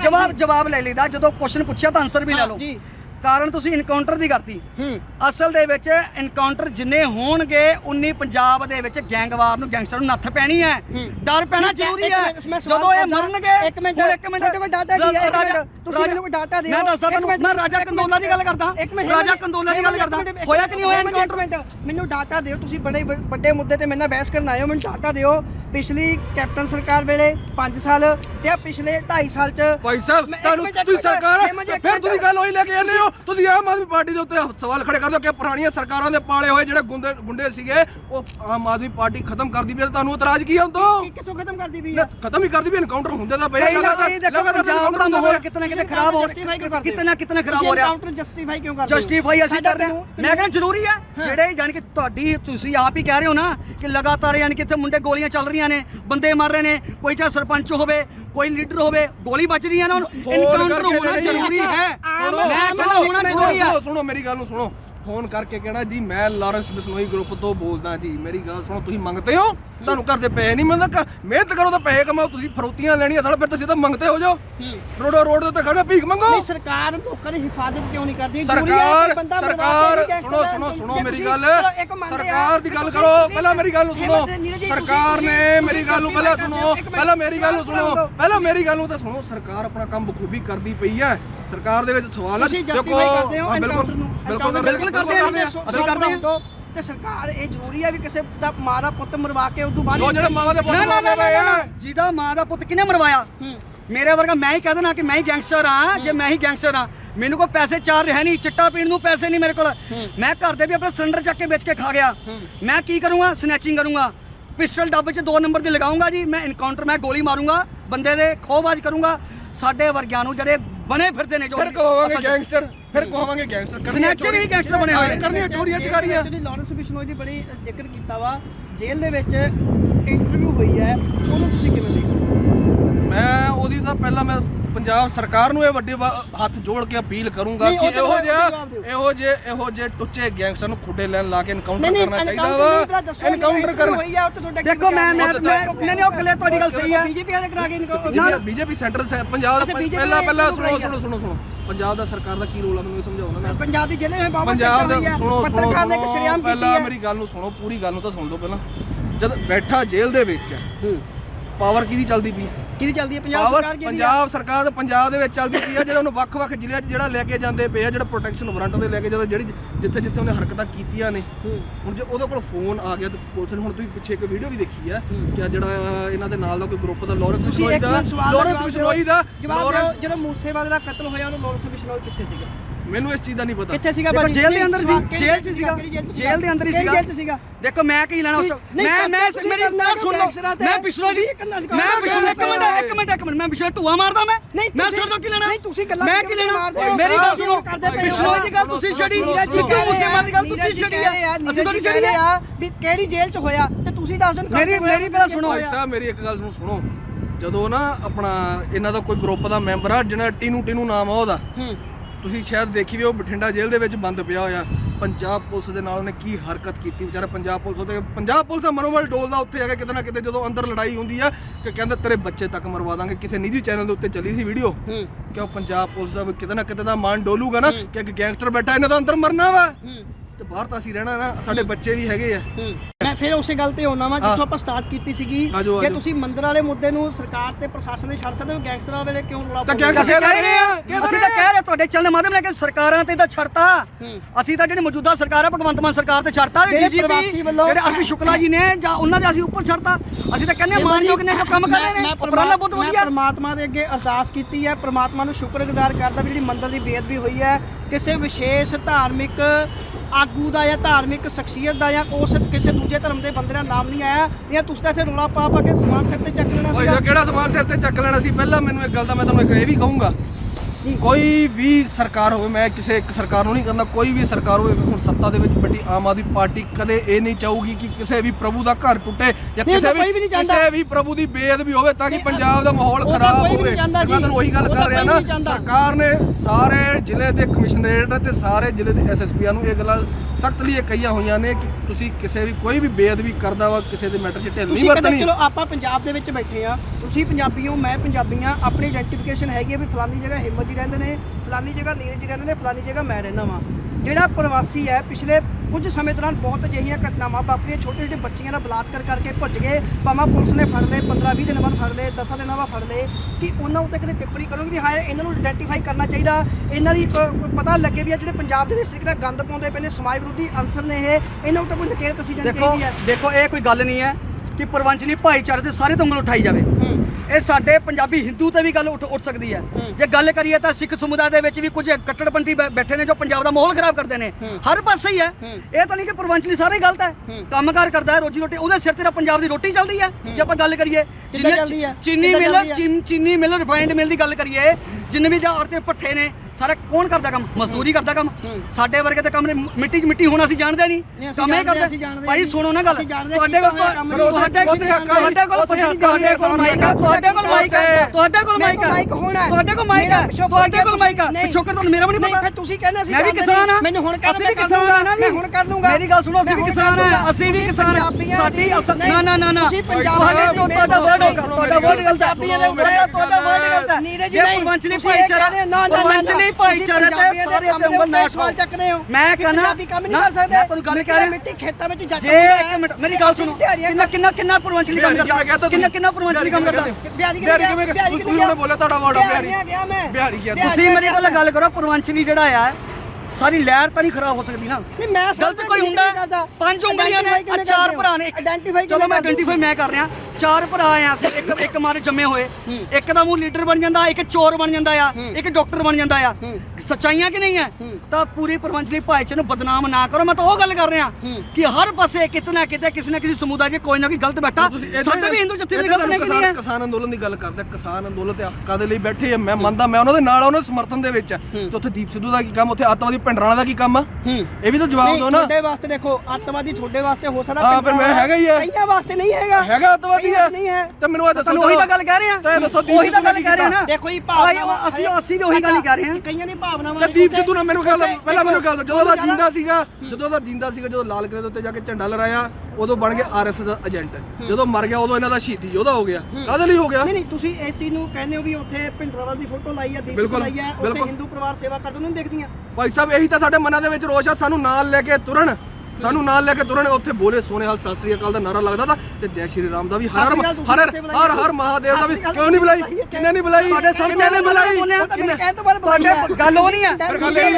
ਜਵਾਬ? ਜਵਾਬ ਲੈ ਲਈਦਾ ਜਦੋਂ ਕੁਐਸਚਨ ਪੁੱਛਿਆ ਤਾਂ ਆਨਸਰ ਵੀ ਲੈ ਲਓ ਜੀ। ਕਾਰਨ ਤੁਸੀਂ ਇਨਕਾਊਂਟਰ ਦੀ ਕਰਤੀ। ਹੂੰ। ਅਸਲ ਦੇ ਵਿੱਚ ਇਨਕਾਊਂਟਰ ਜਿੰਨੇ ਹੋਣਗੇ ਉਨੀ ਪੰਜਾਬ ਦੇ ਵਿੱਚ ਗੈਂਗਵਾਰ ਨੂੰ ਗੈਂਗਸਟਰ ਨੂੰ ਨੱਥ ਪੈਣੀ ਹੈ। ਡਰ ਪੈਣਾ ਜ਼ਰੂਰੀ ਹੈ। ਜਦੋਂ ਇਹ। ਮਰਨਗੇ ਇੱਕ ਮਿੰਟ, ਹੁਣ ਇੱਕ ਮਿੰਟ। ਤੁਸੀਂ ਮੈਨੂੰ ਕੋਈ data ਦਿਓ। ਮੈਂ ਦੱਸਦਾ ਤੁਹਾਨੂੰ ਮੈਂ ਰਾਜਾ ਕੰਦੋਲਾ ਦੀ ਗੱਲ ਕਰਦਾ। ਰਾਜਾ ਕੰਦੋਲਾ ਦੀ ਗੱਲ ਕਰਦਾ। ਹੋਇਆ ਕਿ ਨਹੀਂ ਹੋਇਆ ਇਨਕਾਊਂਟਰ ਮੈਨੂੰ ਡਾਟਾ ਦਿਓ ਤੁਸੀਂ ਬੜੇ ਵੱਡੇ ਮੁੱਦੇ ਤੇ ਮੇਰੇ ਨਾਲ ਬਹਿਸ ਕਰਨ ਆਏ ਹੋ ਮੈਨੂੰ ਡਾਟਾ ਦਿਓ। ਪਿਛਲੀ ਕੈਪਟਨ ਸਰਕਾਰ ਵੇਲੇ 5 ਸਾਲ ਤੇ ਆ ਪਿਛਲੇ 2.5 ਸਾਲ ਚ ਭਾਈ ਸਾਹਿਬ ਤੁਹਾਨੂੰ ਤੁਸੀਂ ਸਰਕਾਰ ਫਿਰ। ਤੁਸੀਂ ਗੱਲ ਹੋਈ ਲੈ ਕੇ ਆਨੇ ਹੋ। ਤੁਸੀਂ ਆਮ ਆਦਮੀ ਪਾਰਟੀ ਦੇ ਉੱਤੇ ਸਵਾਲ ਖੜੇ ਕਰਦੇ ਹੋ ਕਿ ਪੁਰਾਣੀਆਂ ਸਰਕਾਰਾਂ ਦੇ ਪਾਲੇ ਹੋਏ ਜਿਹੜੇ ਗੁੰਡੇ ਗੁੰਡੇ ਸੀਗੇ ਉਹ ਆਮ ਆਦਮੀ ਪਾਰਟੀ ਖਤਮ ਕਰਦੀ ਵੀ ਹੈ, ਤੁਹਾਨੂੰ ਇਤਰਾਜ਼ ਕੀ ਹੈ ਉਦੋਂ ਕੀ ਕਿੱਥੋਂ ਖਤਮ ਕਰਦੀ ਵੀ ਨਾ, ਆ ਖਤਮ ਹੀ ਕਰਦੀ ਵੀ ਐਨਕਾਊਂਟਰ ਹੁੰਦੇ ਤਾਂ ਪਏ ਦੇਖੋ ਪੰਜਾਬ ਦਾ ਮਾਹੌਲ ਕਿਤੇ ਨਾ ਕਿਤੇ ਖਰਾਬ ਹੋ Justify ਕਿਉਂ ਕਰਦੇ ਹੋ? ਕਿਤੇ ਨਾ ਕਿਤੇ ਨਾ ਖਰਾਬ ਹੋ ਰਿਹਾ। ਕਾਊਂਟਰ ਜਸਟੀਫਾਈ ਕਿਉਂ ਕਰਦੇ ਹੋ? ਜਸਟੀਫਾਈ ਅਸੀਂ ਕਰ ਰਹੇ ਹਾਂ। ਮੈਂ ਕਹਿੰਦਾ ਜ਼ਰੂਰੀ ਹੈ ਜਿਹੜੇ ਯਾਨੀ ਕਿ ਤੁਹਾਡੀ ਤੁਸੀਂ ਆਪ ਹੀ ਕਹਿ ਰਹੇ ਹੋ ਨਾ ਕਿ ਲਗਾਤਾਰ ਯਾਨੀ ਕਿ ਇੱਥੇ ਮੁੰਡੇ ਗੋਲੀਆਂ ਚੱਲ ਰਹੀਆਂ ਨੇ ਬੰਦੇ ਮਰ ਰਹੇ ਨੇ ਕੋਈ ਚਾਹੇ ਸਰਪੰਚ ਹੋਵੇ ਕੋਈ ਲੀਡਰ ਹੋਵੇ ਗੋਲੀ ਵੱਜ ਰਹੀ ਹੈ ਨਾ ਇਨਕਾਊਂਟਰ ਹੋਣਾ ਜ਼ਰੂਰੀ ਹੈ। ਮੈਂ ਕਹਿੰਦਾ ਹੋਣਾ ਜ਼ਰੂਰੀ ਹੈ ਸੁਣੋ ਸੁਣੋ ਮੇਰੀ ਗੱਲ ਨੂੰ ਸੁਣੋ। ਫੋਨ ਕਰਕੇ ਕਹਿਣਾ ਜੀ ਮੈਂ ਲਾਰੈਂਸ ਬਿਸਨੋਈ ਗਰੁੱਪ ਤੋਂ ਬੋਲਦਾ ਜੀ। ਮੇਰੀ ਗੱਲ ਸੁਣੋ ਤੁਸੀਂ ਮੰਗਤੇ ਹੋ? ਤੁਹਾਨੂੰ ਘਰ ਦੇ ਪੈਸੇ ਨਹੀਂ ਮਿਲਦਾ? ਮਿਹਨਤ ਕਰੋ ਤਾਂ ਪੈਸੇ ਕਮਾਓ ਤੁਸੀਂ ਫਰੋਤੀਆਂ ਲੈਣੀਆਂ ਸਾਡਾ ਫਿਰ ਤੁਸੀਂ ਤਾਂ ਮੰਗਤੇ ਹੋ ਜਾਓ ਰੋਡੋ ਰੋਡ ਉੱਤੇ ਖੜ ਭੀਖ ਮੰਗੋ? ਨਹੀਂ ਸਰਕਾਰ ਲੋਕਾਂ ਦੀ ਹਿਫਾਜ਼ਤ ਕਿਉਂ ਨਹੀਂ ਕਰਦੀ? ਸਰਕਾਰ ਸਰਕਾਰ ਸੁਣੋ ਸੁਣੋ ਸੁਣੋ। ਮੇਰੀ ਗੱਲ। ਸਰਕਾਰ ਦੀ ਗੱਲ ਕਰੋ। ਪਹਿਲਾਂ ਮੇਰੀ ਗੱਲ ਨੂੰ ਸੁਣੋ। ਸਰਕਾਰ ਨੇ ਮੇਰੀ ਗੱਲ ਨੂੰ ਪਹਿਲਾਂ ਸੁਣੋ। ਪਹਿਲਾਂ ਮੇਰੀ ਗੱਲ ਨੂੰ ਸੁਣੋ। ਪਹਿਲਾਂ ਮੇਰੀ ਗੱਲ ਨੂੰ ਤਾਂ ਸੁਣੋ। ਸਰਕਾਰ ਆਪਣਾ ਕੰਮ ਬਖੂਬੀ ਕਰਦੀ ਪਈ ਹੈ। ਸਰਕਾਰ ਦੇ ਵਿੱਚ ਸਵਾਲ ਹੈ ਤੁਸੀਂ ਜਸਟੀਫਾਈ ਕਰਦੇ ਹੋ ਐਨਕਾਊਂਟਰ ਨੂੰ ਬਿਲਕੁਲ Encounter ਕਰਦੇ ਬਿਲਕੁਲ ਕਰਦੇ ਹਾਂ, ਅਸੀਂ ਕਰਦੇ ਹਾਂ। ਤੋਂ ਸਰਕਾਰ ਇਹ ਜ਼ਰੂਰੀ ਹੈ ਵੀ ਕਿਸੇ ਦਾ ਮਾਰਾ ਪੁੱਤ ਮਰਵਾ ਕੇ ਉਦੋਂ ਬਾਅਦ ਜਿਹੜੇ ਮਾਵਾਂ ਦੇ ਪੁੱਤ ਨਾ ਨਾ ਨਾ ਮਾਰੇ ਪਏ ਨਾ ਆ ਜਿਹਦਾ ਮਾਂ ਦਾ ਪੁੱਤ ਕਿਹਨੇ ਮਰਵਾਇਆ। ਮੇਰੇ ਵਰਗਾ ਮੈਂ ਹੀ ਕਹਿ ਦੇਣਾ ਕਿ ਮੈਂ ਹੀ ਗੈਂਗਸਟਰ ਹਾਂ ਜੇ ਮੈਂ ਹੀ ਗੈਂਗਸਟਰ ਹਾਂ। ਮੈਨੂੰ ਕੋਈ ਪੈਸੇ ਚਾਰ ਰਿਹਾ ਨਹੀਂ ਚਿੱਟਾ ਪੀਣ ਨੂੰ ਪੈਸੇ ਨਹੀਂ ਮੇਰੇ ਕੋਲ। ਮੈਂ ਘਰ ਦੇ ਵੀ ਆਪਣਾ ਸਿਲੰਡਰ ਚੱਕ ਕੇ ਵੇਚ ਕੇ ਖਾ ਗਿਆ। ਮੈਂ ਕੀ ਕਰੂੰਗਾ? ਸਨੈਚਿੰਗ ਕਰੂੰਗਾ। ਪਿਸਟਲ ਡੱਬ 'ਚ ਦੋ ਨੰਬਰ ਦੀ ਲਗਾਉਂਗਾ ਜੀ। ਮੈਂ ਇਨਕਾਊਂਟਰ ਮੈਂ ਗੋਲੀ ਮਾਰੂੰਗਾ। ਬੰਦੇ ਦੇ ਖੋਹਬਾਜ਼ ਕਰੂੰਗਾ। ਸਾਡੇ ਵਰਗਿਆਂ ਨੂੰ ਜਿਹੜੇ ਬਣੇ ਫਿਰਦੇ ਨੇ ਜੋ ਫਿਰ ਕਹਾਵਾਂਗੇ। ਗੈਂਗਸਟਰ ਫਿਰ ਕਹਾਵਾਂਗੇ ਗੈਂਗਸਟਰ। Snatcher ਹੀ gangster ਬਣੇ ਹੋਏ। ਕਰਨੀਆਂ ਚੋਰੀਆਂ ਚਕਾਰੀਆਂ ਜਿਹੜੀ ਲਾਰੈਂਸ ਬਿਸ਼ਨੋਈ ਦੀ ਬੜੀ ਜ਼ਿਕਰ ਕੀਤਾ ਵਾ। ਜੇਲ੍ਹ ਦੇ ਵਿੱਚ ਇੰਟਰਵਿਊ ਹੋਈ ਹੈ। ਉਹਨੂੰ ਤੁਸੀਂ ਕਿਵੇਂ ਦੇਖਦੇ ਮੈਂ ਉਹਦੀ ਤਾਂ ਪਹਿਲਾਂ ਮੈਂ ਪੰਜਾਬ ਸਰਕਾਰ ਨੂੰ ਇਹ ਵੱਡੇ ਵਾ- ਹੱਥ ਜੋੜ ਕੇ ਅਪੀਲ ਕਰੂੰਗਾ ਨਹੀਂ, ਕਿ ਇਹੋ ਜਿਹਾ ਦਿਓ। ਇਹੋ ਜੇ ਇਹੋ ਜੇ ਟੁੱਚੇ ਗੈਂਗਸਟਰ ਨੂੰ ਖੁੱਡੇ ਲੈਣ ਲਾ ਕੇ ਨਹੀਂ ਕਰਨਾ ਚਾਹੀਦਾ ਵਾ ਦੱਸੋ ਇਨਕਾਊਂਟਰ ਕਰਨਾ ਦੇਖੋ ਮੈਂ ਮੈਂ ਮੈਂ? ਨਹੀਂ ਨਹੀਂ ਉਹ ਗੱਲੇ ਤੁਹਾਡੀ ਗੱਲ ਸਹੀ ਹੈ ਬੀਜੇਪੀ ਵਾਲੇ ਕਰਾ ਕੇ ਇਨਕਾਊਂਟਰ ਬੀਜੇਪੀ ਸੈਂਟਰ ਸੇ- ਪੰਜਾਬ ਦਾ BJP ਪਹਿਲਾਂ ਨੇ ਸੁਣੋ। ਸੁਣੋ ਸੁਣੋ ਸੁਣੋ ਪੰਜਾਬ ਦਾ ਸਰਕਾਰ ਦਾ ਕੀ ਰੋਲ ਆ ਮੈਨੂੰ ਇਹ ਸਮਝਾਓ ਨਾ ਮੈਂ ਪੰਜਾਬ ਦੀ ਜੇਲ੍ਹ ਵਿੱਚ ਬਾਬਾ ਪੰਜਾਬ ਦਾ। ਸੁਣੋ ਸੁਣੋ ਪੱਤਰਕਾਰ ਨੇ ਇੱਕ ਸੁਣੋ ਸ਼ਰੇਆਮ ਕੀਤੀ ਪਹਿਲਾਂ ਹੈ ਮੇਰੀ ਗੱਲ ਨੂੰ ਸੁਣੋ ਪੂਰੀ ਗੱਲ ਨੂੰ ਤਾਂ ਸੁਣ ਲਓ ਪਹਿਲਾਂ ਜਦ ਬੈਠਾ ਜੇਲ੍ਹ ਦੇ ਵਿੱਚ ਹੂੰ ਪਾਵਰ ਕਿਹਦੀ ਚੱਲਦੀ ਪਈ ਕਿਹਦੀ ਚੱਲਦੀ ਹੈ ਪੰਜਾਬ ਪਾਵਰ ਸਰਕਾਰ ਕਿਹਦੀ ਪੰਜਾਬ ਸਰਕਾਰ ਦੇ ਪੰਜਾਬ ਦੇ ਵਿੱਚ ਚੱਲਦੀ ਪਈ ਆ ਜਿਹੜਾ ਉਹਨੂੰ ਵੱਖ-ਵੱਖ ਜ਼ਿਲ੍ਹਿਆਂ 'ਚ ਜਿਹੜਾ ਲੈ ਕੇ ਜਾਂਦੇ ਪਏ ਆ ਜਿਹੜਾ ਪ੍ਰੋਟੈਕਸ਼ਨ ਵਾਰੰਟ ਦੇ ਲੈ ਕੇ ਜਦੋਂ ਜਿਹੜੀ ਜਿੱਥੇ ਜਿੱਥੇ ਉਹਨੇ ਹਰਕਤਾਂ ਕੀਤੀਆਂ ਨੇ। ਹੁਣ ਜੇ ਉਹਦੇ ਕੋਲ ਫੋਨ ਆ ਗਿਆ ਤੇ ਪੁਲਿਸ ਨੇ ਹੁਣ ਤੁਸੀਂ ਪਿੱਛੇ ਇੱਕ ਵੀਡੀਓ ਵੀ ਦੇਖੀ ਆ ਕਿ ਜਿਹੜਾ ਇਹਨਾਂ ਦੇ ਨਾਲ ਦਾ ਕੋਈ ਗਰੁੱਪ ਦਾ ਲਾਰੈਂਸ ਬਿਸ਼ਨੋਈ ਦਾ ਲਾਰੈਂਸ ਬਿਸ਼ਨੋਈ ਦਾ ਜਦੋਂ ਮੂਸੇਵਾਲੇ ਦਾ ਕਤਲ ਹੋਇਆ ਉਹਨੂੰ ਲਾਰੈਂਸ ਬਿਸ਼ਨੋਈ ਕਿੱਥੇ ਸੀਗਾ? ਮੈਨੂੰ ਇਸ ਚੀਜ਼ ਦਾ ਨਹੀਂ ਪਤਾ। ਕਿੱਥੇ ਸੀਗਾ ਭਾਜੀ? ਜੇਲ੍ਹ ਦੇ ਅੰਦਰ ਸੀ ਜੇਲ੍ਹ 'ਚ ਸੀਗਾ। ਜੇਲ੍ਹ ਦੇ ਅੰਦਰ ਹੀ ਸੀਗਾ। ਜੇਲ੍ਹ 'ਚ ਸੀਗਾ? ਦੇਖੋ ਮੈਂ ਕੀ ਲੈਣਾ ਉਸ ਮੈਂ ਮੈਂ ਮੇਰੀ ਗੱਲ ਸੁਣ ਲਓ। ਤੇ ਮੈਂ ਪਿਛਲੋ ਜੀ। ਮੈਂ ਪਿਛਲੋ ਇੱਕ ਮਿੰਟ ਇੱਕ ਮਿੰਟ ਇੱਕ ਮਿੰਟ। ਮੈਂ ਪਿਛਲੋ ਟੂਆ ਮਾਰਦਾ ਮੈਂ? ਮੈਂ ਸਰ ਤੋਂ ਕੀ ਲੈਣਾ। ਨਹੀਂ, ਤੁਸੀਂ ਗੱਲਾਂ ਮੈਂ ਕੀ ਲੈਣਾ? ਹੋ? ਮੇਰੀ ਗੱਲ ਸੁਣੋ। ਹੋ। ਪਿਛਲੋ ਦੀ ਗੱਲ ਤੁਸੀਂ ਛੱਡੀ ਨੀਰਜ ਜੀ ਸਿੱਧੂ ਮੂਸੇਵਾਲੇ ਦੀ ਗੱਲ ਤੁਸੀਂ ਛੱਡੀ ਆ। ਅਸੀਂ ਥੋੜੀ ਛੱਡੀ ਆ ਵੀ ਕਿਹੜੀ ਜੇਲ੍ਹ 'ਚ ਹੋਇਆ ਤੇ ਤੁਸੀਂ ਦੱਸ ਦਿਨ ਮੇਰੀ- ਮੇਰੀ ਪਹਿਲਾਂ ਸੁਣੋ। ਭਾਈ ਸਾਹਿਬ ਮੇਰੀ ਇੱਕ ਗੱਲ ਨੂੰ ਸੁਣੋ। ਜਦੋਂ ਨਾ ਆਪਣਾ ਇਹਨਾਂ ਦਾ ਕੋਈ ਗਰੁੱਪ ਦਾ ਮੈਂਬਰ ਆ ਜਿਹਨਾਂ ਟੀਨੂ ਟੀਨੂ ਨਾਮ ਆ ਉਹਦਾ ਹੂੰ ਤੁਸੀਂ ਸ਼ਾਇਦ ਦੇਖੀ ਵੀ ਉਹ ਬਠਿੰਡਾ ਜੇਲ੍ਹ ਦੇ ਵਿੱਚ ਬੰਦ ਪਿਆ ਹੋਇਆ। ਪੰਜਾਬ ਪੁਲਿਸ ਦੇ ਨਾਲ ਉਹਨੇ ਕੀ ਹਰਕਤ ਕੀਤੀ? ਵਿਚਾਰਾ ਪੰਜਾਬ ਪੁਲਿਸ ਉਹਦੇ ਪੰਜਾਬ ਪੁਲਿਸ ਦਾ ਮਨੋਬਲ ਡੋਲਦਾ ਉੱਥੇ ਆ ਕੇ ਕਿਤੇ ਨਾ ਕਿਤੇ ਜਦੋਂ ਅੰਦਰ ਲੜਾਈ ਹੁੰਦੀ ਆ ਕਿ ਕਹਿੰਦੇ ਤੇਰੇ ਬੱਚੇ ਤੱਕ ਮਰਵਾ ਦਾਂਗੇ। ਕਿਸੇ ਨਿੱਜੀ ਚੈਨਲ ਦੇ ਉੱਤੇ ਚੱਲੀ ਸੀ ਵੀਡੀਓ ਹੂੰ। ਕਿ ਉਹ ਪੰਜਾਬ ਪੁਲਿਸ ਦਾ ਕਿਤੇ ਨਾ ਕਿਤੇ ਦਾ ਮਾਨ ਡੋਲੂਗਾ ਨਾ ਕਿ ਇੱਕ ਗੈਂਗਸਟਰ ਬੈਠਾ ਇਹਨਾਂ ਦਾ ਅੰਦਰ ਮਰਨਾ ਵਾ। ਤੇ ਬਾਹਰ ਤਾਂ ਅਸੀਂ ਰਹਿਣਾ ਨਾ ਸਾਡੇ ਬੱਚੇ ਵੀ ਹੈਗੇ ਆ। ਫਿਰ ਉਸੇ ਗੱਲ ਤੇ ਆਉਣਾ ਵਾਂ ਜਿੱਥੋਂ ਆਪਾਂ ਸਟਾਰਟ ਕੀਤੀ ਸੀਗੀ ਆਜੋ, ਆਜੋ। ਤੁਸੀਂ ਮੰਦਰ ਵਾਲੇ ਮੁੱਦੇ ਨੂੰ ਸਰਕਾਰ ਤੇ ਪ੍ਰਸ਼ਾਸਨ ਦੇ ਛੱਡ ਸਕਦੇ ਹੋ ਗੈਂਗਸਟਰਾਂ ਵੇਲੇ ਕਿਉਂ ਰੌਲਾ ਤਾਂ ਪਾਉਂਦੇ ਹੋ? ਗੈਂਗਸਟਰ ਅਸੀਂ ਕਹਿ ਰਹੇ ਆ ਅਸੀਂ ਤਾਂ ਕਹਿ ਰਹੇ ਤੁਹਾਡੇ ਚੱਲਣ ਮਾਧਿਅਮ ਲੈ ਕੇ ਸਰਕਾਰਾਂ ਤੇ ਤਾਂ ਛੱਡਤਾ ਹੂੰ। ਅਸੀਂ ਤਾਂ ਜਿਹੜੀ ਮੌਜੂਦਾ ਸਰਕਾਰ ਹੈ ਭਗਵੰਤ ਮਾਨ ਸਰਕਾਰ ਤੇ ਛੱਡਤਾ ਜਿਹੜੇ ਡੀਜੀਪੀ ਪ੍ਰਵਾਸੀ ਵੱਲੋਂ- ਜਿਹੜੇ ਅਰਪੀ ਸ਼ੁਕਲਾ ਜੀ ਨੇ ਜਾਂ ਉਹਨਾਂ ਦੇ ਅਸੀਂ ਉੱਪਰ ਛੱਡਤਾ ਅਸੀਂ ਤਾਂ ਕਹਿੰਦੇ ਹਾਂ ਮਾਨਯੋਗ ਨੇ ਜੋ ਕੰਮ ਕਰ ਰਹੇ ਨੇ ਮੈਂ ਉਪਰਾਲਾ ਬਹੁਤ ਮੈਂ ਵਧੀਆ ਪ੍ਰਮਾਤਮਾ ਦੇ ਅੱਗੇ ਅਰਦਾਸ ਕੀਤੀ ਹੈ ਪ੍ਰਮਾਤਮਾ ਨੂੰ ਸ਼ੁਕਰਗੁਜ਼ਾਰ ਕਰਦਾ ਵੀ ਜਿਹੜੀ ਮੰਦਰ ਦੀ ਬੇਅਦਬੀ ਹੋਈ ਹੈ ਕਿਸੇ ਵਿਸ਼ੇਸ਼ ਧਾਰਮਿਕ ਆਗੂ ਦਾ ਜਾਂ ਧਾਰਮਿਕ ਸ਼ਖਸੀਅਤ ਦਾ ਜਾਂ ਉਸ ਕਿਸੇ ਦੂਜੇ ਧਰਮ ਦੇ ਬੰਦੇ ਦਾ ਨਾਮ ਨਹੀਂ ਆਇਆ। ਜਾਂ ਤੁਸੀਂ ਤਾਂ ਇੱਥੇ ਰੋਲਾ ਪਾ ਪਾ ਕੇ ਸਮਾਨ ਸਿਰ ਤੇ ਚੱਕ ਲੈਣਾ ਓਏ ਸੀਗਾ। ਜੇ ਕਿਹੜਾ ਸਮਾਨ ਸਿਰ ਤੇ ਚੱਕ ਲੈਣਾ ਸੀ? ਪਹਿਲਾਂ ਮੈਨੂੰ ਇੱਕ ਗੱਲ ਦਾ ਮੈਂ ਤੁਹਾਨੂੰ ਇੱਕ ਇਹ ਵੀ ਕਹੂੰਗਾ। ਕੋਈ ਵੀ ਸਰਕਾਰ ਹੋਵੇ ਮੈਂ ਕਿਸੇ ਇੱਕ ਸਰਕਾਰ ਨੂੰ ਨਹੀਂ ਕਹਿੰਦਾ ਕੋਈ ਵੀ ਸਰਕਾਰ ਹੋਵੇ ਹੁਣ ਸੱਤਾ ਦੇ ਵਿੱਚ ਵੱਡੀ ਆਮ ਆਦਮੀ ਪਾਰਟੀ ਕਦੇ ਇਹ ਨਹੀਂ ਚਾਹੂਗੀ ਕਿ ਕਿਸੇ ਵੀ ਪ੍ਰਭੂ ਦਾ ਘਰ ਟੁੱਟੇ ਜਾਂ ਨਹੀਂ, ਕਿਸੇ ਤਾਂ ਕੋਈ ਵੀ ਵੀ ਨਹੀਂ ਚਾਹੁੰਦਾ। ਕਿਸੇ ਵੀ ਪ੍ਰਭੂ ਦੀ ਬੇਅਦਬੀ ਹੋਵੇ ਤਾਂ ਕਿ ਨਹੀਂ, ਪੰਜਾਬ ਦਾ ਮਾਹੌਲ ਉਹ ਤਾਂ ਖਰਾਬ ਕੋਈ ਵੀ ਹੋਵੇ ਚਾਹੁੰਦਾ ਮੈਂ ਜੀ। ਤੁਹਾਨੂੰ ਉਹੀ ਗੱਲ ਉਹ ਕਰ ਰਿਹਾ ਕੋਈ ਨਾ ਨਹੀਂ ਚਾਹੁੰਦਾ। ਸਰਕਾਰ ਨੇ ਸਾਰੇ ਜ਼ਿਲ੍ਹੇ ਦੇ ਕਮਿਸ਼ਨਰੇਟ ਤੇ ਸਾਰੇ ਜ਼ਿਲ੍ਹੇ ਦੇ ਐਸਐਸਪੀਆਂ ਨੂੰ ਇਹ ਗੱਲਾਂ ਸਖਤ ਲਈ ਕਹੀਆਂ ਹੋਈਆਂ ਨੇ ਕਿ ਤੁਸੀਂ ਕਿਸੇ ਵੀ ਕੋਈ ਵੀ ਬੇਅਦਬੀ ਕਰਦਾ ਵਾ ਕਿਸੇ ਦੇ ਮੈਟਰ 'ਚ ਢਿੱਲ ਨਹੀਂ ਤੁਸੀਂ ਕਹਿੰਦੇ ਵਰਤਣੀ ਚਲੋ ਆਪਾਂ ਪੰਜਾਬ ਦੇ ਵਿੱਚ ਬੈਠੇ ਆ ਤੁਸੀਂ ਪੰਜਾਬੀ ਹੋ ਮੈਂ ਪੰਜਾਬੀ ਆ ਆਪਣੀ ਆਇਡੈਂਟੀਫਿਕੇਸ਼ਨ ਹੈਗੀ ਆ ਵੀ ਫਲਾਨੀ ਜਗ੍ਹਾ ਹਿੰਮਤ ਜੀ ਰਹਿੰਦੇ ਨੇ ਫਲਾਨੀ ਜਗ੍ਹਾ ਨੀਰਜ ਰਹਿੰਦੇ ਨੇ ਫਲਾਨੀ ਜਗ੍ਹਾ ਮੈਂ ਰਹਿੰਦਾ ਵਾਂ। ਜਿਹੜਾ ਪ੍ਰਵਾਸੀ ਹੈ ਪਿਛਲੇ ਕੁਝ ਸਮੇਂ ਦੌਰਾਨ ਬਹੁਤ ਅਜਿਹੀਆਂ ਘਟਨਾਵਾਂ ਵਾਪਰੀਆਂ ਛੋਟੇ ਛੋਟੇ ਬੱਚੀਆਂ ਦਾ ਬਲਾਤਕਾਰ ਕਰਕੇ ਭੱਜ ਗਏ ਭਾਵੇਂ ਪੁਲਿਸ ਨੇ ਫੜ ਲਏ 15 20 ਦਿਨ ਬਾਅਦ ਫੜ ਲਏ 10 ਦਿਨਾਂ ਬਾਅਦ ਫੜ ਲਏ ਕਿ ਉਹਨਾਂ ਉੱਤੇ ਕਿਤੇ ਟਿੱਪਣੀ ਕਰੋਗੇ ਵੀ ਹਾਂ ਇਹਨਾਂ ਨੂੰ ਆਇਡੈਂਟੀਫਾਈ ਕਰਨਾ ਚਾਹੀਦਾ। ਇਹਨਾਂ ਦੀ ਪਤਾ ਲੱਗੇ ਵੀ ਆ ਜਿਹੜੇ ਪੰਜਾਬ ਦੇ ਵਿੱਚ ਜਿਹੜਾ ਗੰਦ ਪਾਉਂਦੇ ਪਏ ਨੇ ਸਮਾਜ ਵਿਰੋਧੀ ਅਨਸਰ ਨੇ ਇਹ ਇਹਨਾਂ ਉੱਤੇ ਕੋਈ ਨਕੇਲ ਕਸੀ ਜਾਣੀ ਚਾਹੀਦੀ ਹੈ। ਦੇਖੋ ਇਹ ਕੋਈ ਗੱਲ ਨਹੀਂ ਹੈ ਕਿ ਪ੍ਰਵੰਚਲੀ ਭਾਈਚਾਰੇ ਤੇ ਸਾਰੇ ਤੋਂ ਉਂਗਲ ਉਠਾਈ ਜਾਵੇ। ਇਹ ਸਾਡੇ ਪੰਜਾਬੀ ਹਿੰਦੂ ਤੇ ਵੀ ਗੱਲ ਉੱਠ ਉੱਠ ਸਕਦੀ ਹੈ। ਜੇ ਗੱਲ ਕਰੀਏ ਤਾਂ ਸਿੱਖ ਸਮੁਦਾਇ ਦੇ ਵਿੱਚ ਵੀ ਕੁਝ ਕੱਟੜਪੰਥੀ ਬੈਠੇ ਨੇ ਜੋ ਪੰਜਾਬ ਦਾ ਮਾਹੌਲ ਖਰਾਬ ਕਰਦੇ ਨੇ। ਹਰ ਪਾਸੇ ਹੀ ਹੈ। ਇਹ ਤਾਂ ਨਹੀਂ ਕਿ ਪ੍ਰਵੰਚਲੀ ਸਾਰੇ ਗਲਤ ਹੈ। ਕੰਮਕਾਰ ਕਰਦਾ ਹੈ ਰੋਜੀ ਰੋਟੀ ਉਹਦੇ ਸਿਰ ਤੇ ਪੰਜਾਬ ਦੀ ਰੋਟੀ ਚੱਲਦੀ ਹੈ ਜੇ ਆਪਾਂ ਗੱਲ ਕਰੀਏ? ਚੀਨੀ ਮਿਲ ਚੀਨੀ ਮਿਲ ਰਿਫਾਈਨਡ ਮਿਲ ਦੀ ਗੱਲ ਕਰੀਏ ਜਿੰਨੇ ਵੀ ਜਾਂ ਔਰਤੇ ਪੱਠੇ ਨੇ ਸਾਰਾ ਕੌਣ ਕਰਦਾ ਕੰਮ? ਮਜ਼ਦੂਰੀ ਕਰਦਾ ਕੰਮ। ਸਾਡੇ ਵਰਗੇ ਤੇ ਕੰਮ ਨੇ ਮਿੱਟੀ 'ਚ ਮਿੱਟੀ ਹੋਣਾ ਅਸੀਂ ਜਾਣਦੇ ਨਹੀਂ, ਕੰਮ ਇਹ ਕਰਦੇ। ਭਾਈ। ਸੁਣੋ ਨਾ ਗੱਲ। ਤੁਹਾਡੇ ਕੋਲ। ਤੁਹਾਡੇ ਕੋਲ ਤੁਹਾਡੇ ਕੋਲ ਤੁਹਾਡੇ ਕੋਲ ਮਾਈਕ ਹੈ ਤੁਹਾਡੇ ਕੋਲ ਮਾਈਕ ਹੈ ਤੁਹਾਡੇ ਕੋਲ ਮਾਈਕ ਹੈ ਮਾਈਕ ਹੋਣਾ ਤੁਹਾਡੇ ਕੋਲ ਮਾਈਕ ਹੈ ਤੁਹਾਡੇ ਕੋਲ ਮਾਈਕ ਹੈ ਪਿਛੋਕਰ ਤੁਹਾਨੂੰ ਮੇਰਾ ਵੀ ਨਹੀਂ ਪਤਾ। ਤੁਸੀਂ ਕਹਿੰਦੇ ਅਸੀਂ ਮੈਂ ਵੀ ਕਿਸਾਨ। ਹਾਂ ਮੈਨੂੰ ਹੁਣ ਕਰ ਅਸੀਂ ਕਿਸਾਨ ਹਾਂ ਮੈਂ ਹੁਣ ਕਰ ਲੂੰਗਾ। ਮੇਰੀ ਗੱਲ ਸੁਣੋ ਅਸੀਂ ਵੀ ਕਿਸਾਨ ਕਰ ਹਾਂ। ਅਸੀਂ ਵੀ ਕਿਸਾਨ ਸਾਡੀ ਨਾ ਨਾ ਨਾ ਨਾ। ਤੁਸੀਂ ਪੰਜਾਬ ਤੁਹਾਡੇ ਦੇ ਵਰਡ ਤੁਹਾਡਾ ਵਰਡ ਗਲਤ ਹੈ ਤੁਹਾਡਾ ਵਰਡ ਗਲਤ ਹੈ। ਨੀਰਜ ਜੀ ਨਹੀਂ ਇਹ ਭਾਈਚਾਰਾ ਕਹਿੰਦੇ ਪਰਵੰਚਲੀ ਭਾਈਚਾਰੇ ਤੁਸੀਂ ਤੇ ਸਾਰੇ ਤੇ ਉਂਗਲ ਨਾ ਸਵਾਲ ਚੱਕਦੇ ਹੋ। ਮੈਂ ਕਹਿੰਦਾ ਪੰਜਾਬੀ ਕੰਮ ਨਹੀਂ ਕਰ ਸਕਦੇ। ਮੈਂ ਤੁਹਾਨੂੰ ਗੱਲ ਕਹਿ ਰਿਹਾ। ਮਿੱਟੀ ਖੇਤਾਂ ਵਿੱਚ ਜੱਟ ਜੇ ਇੱਕ ਮਿੰਟ ਮੇਰੀ ਗੱਲ ਸੁਣੋ। ਕਿੰਨਾ ਕਿੰਨਾ ਕਿੰਨਾ ਪਰਵੰਚਲੀ ਕੰਮ ਕਰਦਾ? ਕਿੰਨਾ ਕਿੰਨਾ ਪਰਵੰਚਲੀ ਕੰਮ ਕਰਦਾ ਬਿਹਾਰੀ ਬਿਹਾਰੀ ਕਿਵੇਂ ਬਿਹਾਰੀ ਤੁਸੀਂ ਉਹਨੇ ਬੋਲਿਆ ਤੁਹਾਡਾ ਆ ਬਿਹਾਰੀ। ਗਿਆ ਮੈਂ। ਬਿਹਾਰੀ ਕਿਹਾ ਤੁਸੀਂ ਮੇਰੀ ਕੋਲ ਗੱਲ ਕਰੋ ਪਰਵੰਚਲੀ ਜਿਹੜਾ ਆ ਸਾਰੀ ਲਹਿਰ ਤਾਂ ਨਹੀਂ ਖਰਾਬ ਹੋ ਸਕਦੀ ਨਾ। ਨਹੀਂ ਮੈਂ ਗਲਤ ਕੋਈ ਹੁੰਦਾ? ਪੰਜ ਉਂਗਲੀਆਂ ਨੇ ਚਾਰ ਭਰਾ ਨੇ ਚਲੋ ਮੈਂ ਆਇਡੈਂਟੀਫਾਈ ਮੈਂ ਕਰ ਰਿਹਾ। ਚਾਰ ਭਰਾ ਆ ਅਸੀਂ ਇੱਕ ਇੱਕ ਮਾਰੇ ਜੰਮੇ ਹੋਏ। ਇੱਕ ਦਾ ਮੂੰਹ ਲੀਡਰ ਬਣ ਜਾਂਦਾ ਇੱਕ ਚੋਰ ਬਣ ਜਾਂਦਾ ਆ ਇੱਕ ਡਾਕਟਰ ਬਣ ਜਾਂਦਾ ਆ। ਸੱਚਾਈਆਂ ਕਿ ਨਹੀਂ ਹੈ। ਤਾਂ ਪੂਰੀ ਪ੍ਰਵੰਚਲੀ ਭਾਈਚਾਰੇ ਨੂੰ ਬਦਨਾਮ ਨਾ ਕਰੋ। ਮੈਂ ਤਾਂ ਉਹ ਗੱਲ ਕਰ ਰਿਹਾ ਕਿ ਹਰ ਪਾਸੇ ਕਿਤੇ ਨਾ ਕਿਤੇ ਕਿਸੇ ਨਾ ਕਿਸੇ ਸਮੁਦਾਇ 'ਚ ਕੋਈ ਨਾ ਕੋਈ ਗਲਤ ਬੈਠਾ ਸਾਡੇ ਵੀ ਹਿੰਦੂ ਜੱਥੇ ਵੀ ਗਲਤ ਨਹੀਂ ਹੈ ਕਿਸਾਨ ਅੰਦੋਲਨ ਦੀ ਗੱਲ ਕਰਦੇ ਆ, ਕਿਸਾਨ ਅੰਦੋਲਨ ਤੇ ਹੱਕਾਂ ਦੇ ਲਈ ਬੈਠੇ ਆ। ਮੈਂ ਮੰਨਦਾ ਮੈਂ ਉਹਨਾਂ ਦੇ ਨਾਲ ਆ, ਉਹਨਾਂ ਦੇ ਸਮਰਥਨ ਦੇ ਵਿੱਚ ਆ। ਤੇ ਉੱਥੇ ਦੀਪ ਸਿੱਧੂ ਦਾ ਕੀ ਕੰਮ? ਉੱਥੇ ਅੱਤਵਾਦੀ ਭਿੰਡਰਾਣਾ ਦਾ ਕੀ ਕੰਮ ਆ? ਇਹ ਵੀ ਤਾਂ ਜਵਾਬ ਦਿਓ ਨਾ। ਤੁਹਾਡੇ ਵਾਸਤੇ ਦੇਖੋ ਅੱਤਵਾਦੀ ਤੁਹਾਡੇ ਵਾਸਤੇ ਹੋ ਸਕਦਾ ਹਾਂ, ਫਿਰ ਮੈਂ ਹੈਗਾ ਹੀ ਆ। ਕਈਆਂ ਵਾਸਤੇ ਨਹੀਂ ਹੈਗਾ। ਹੈਗਾ ਅੱਤਵਾਦੀ ਕਈਆਂ ਆ? ਨਹੀਂ ਹੈ। ਤੇ ਮੈਨੂੰ ਇਹ ਦੱਸੋ ਤੁਹਾਨੂੰ ਉਹੀ ਤਾਂ ਗੱਲ ਕਹਿ ਰਹੇ ਆ। ਤਾਂ ਇਹ ਦੱਸੋ ਦੀਪ ਉਹੀ ਤਾਂ ਸਿੱਧੂ ਗੱਲ ਨੇ ਕਹਿ ਰਹੇ ਆ ਨਾ। ਦੇਖੋ ਜੀ ਆਹੀ ਭਾਵਨਾ ਉਹ- ਅਸੀਂ ਅਸੀਂ ਵੀ ਉਹੀ ਗੱਲ ਹੀ ਕਰ ਰਹੇ ਹਾਂ। ਕਈਆਂ ਦੀ ਭਾਵਨਾਵਾਂ ਤੇ ਨੇ ਦੀਪ ਉੱਥੇ- ਸਿੱਧੂ ਨੇ ਮੈਨੂੰ ਗੱਲ ਉੱਥੇ- ਪਹਿਲਾਂ ਮੈਨੂੰ ਗੱਲ ਜਦੋਂ ਉਹਦਾ ਜ਼ਿਆਦਾ- ਜਿੰਦਾ ਸੀਗਾ ਜਦੋਂ ਉਹਦਾ ਜਿੰਦਾ ਸੀਗਾ ਜਦੋਂ ਲਾਲ ਕਿਲੇ ਦੇ ਉੱਤੇ ਜਾ ਕੇ ਝੰਡਾ ਲਹਿਰਾਇਆ ਉਦੋਂ ਬਣ ਗਿਆ ਆਰਐਸਐਸ ਦਾ ਏਜੰਟ। ਜਦੋਂ ਮਰ ਗਿਆ ਉਦੋਂ ਇਹਨਾਂ ਦਾ ਸ਼ਹੀਦੀ ਯੋਧਾ ਹੋ ਗਿਆ। ਕਾਹਦੇ ਲਈ ਹੋ ਗਿਆ? ਨਹੀਂ ਨਹੀਂ ਤੁਸੀਂ ਇਸ ਚੀਜ਼ ਨੂੰ ਕਹਿੰਦੇ ਹੋ ਵੀ ਉੱਥੇ ਭਿੰਡਰਾਵਾਲ ਦੀ ਫੋਟੋ ਲਾਈ ਆ ਦੀਪ ਬਿਲਕੁਲ, ਲਾਈ ਆ ਉੱਥੇ ਬਿਲਕੁਲ। ਹਿੰਦੂ ਪਰਿਵਾਰ ਸੇਵਾ ਕਰਦੇ ਉਹਨੂੰ ਦੇਖਦੀਆਂ। ਭਾਈ ਸਾਹਿਬ ਇਹੀ ਤਾਂ ਸਾਡੇ ਮਨਾਂ ਦੇ ਵਿੱਚ ਰੋਸ਼ ਆ ਸਾਨੂੰ ਨਾਲ ਲੈ ਕੇ ਤੁਰਨ। ਸਾਨੂੰ ਨਾਲ ਲੈ ਕੇ ਤੁਰਨ ਉੱਥੇ ਬੋਲੇ ਸੋਨੇ ਹਾਲ ਸਤਿ ਸ੍ਰੀ ਅਕਾਲ ਦਾ ਨਾਰਾ ਲੱਗਦਾ ਤਾਂ ਤੇ ਜੈ ਸ਼੍ਰੀ ਰਾਮ ਦਾ ਵੀ ਹਰ ਹਰ ਹਰ ਹਰ ਮਹਾਦੇਵ ਦਾ ਵੀ ਕਿਉਂ ਨਹੀਂ ਬੁਲਾਈ? ਕਿੰਨੇ ਨਹੀਂ ਬੁਲਾਈ? ਤੁਹਾਡੇ ਸਭ ਕਿੰਨੇ ਨੇ ਬੁਲਾਈ? ਕਹਿਣ ਤੋਂ ਬਾਅਦ ਗੱਲ ਉਹ ਨਹੀਂ ਹੈ ਗੱਲ ਗੱਲ ਹੈ, ਹੈ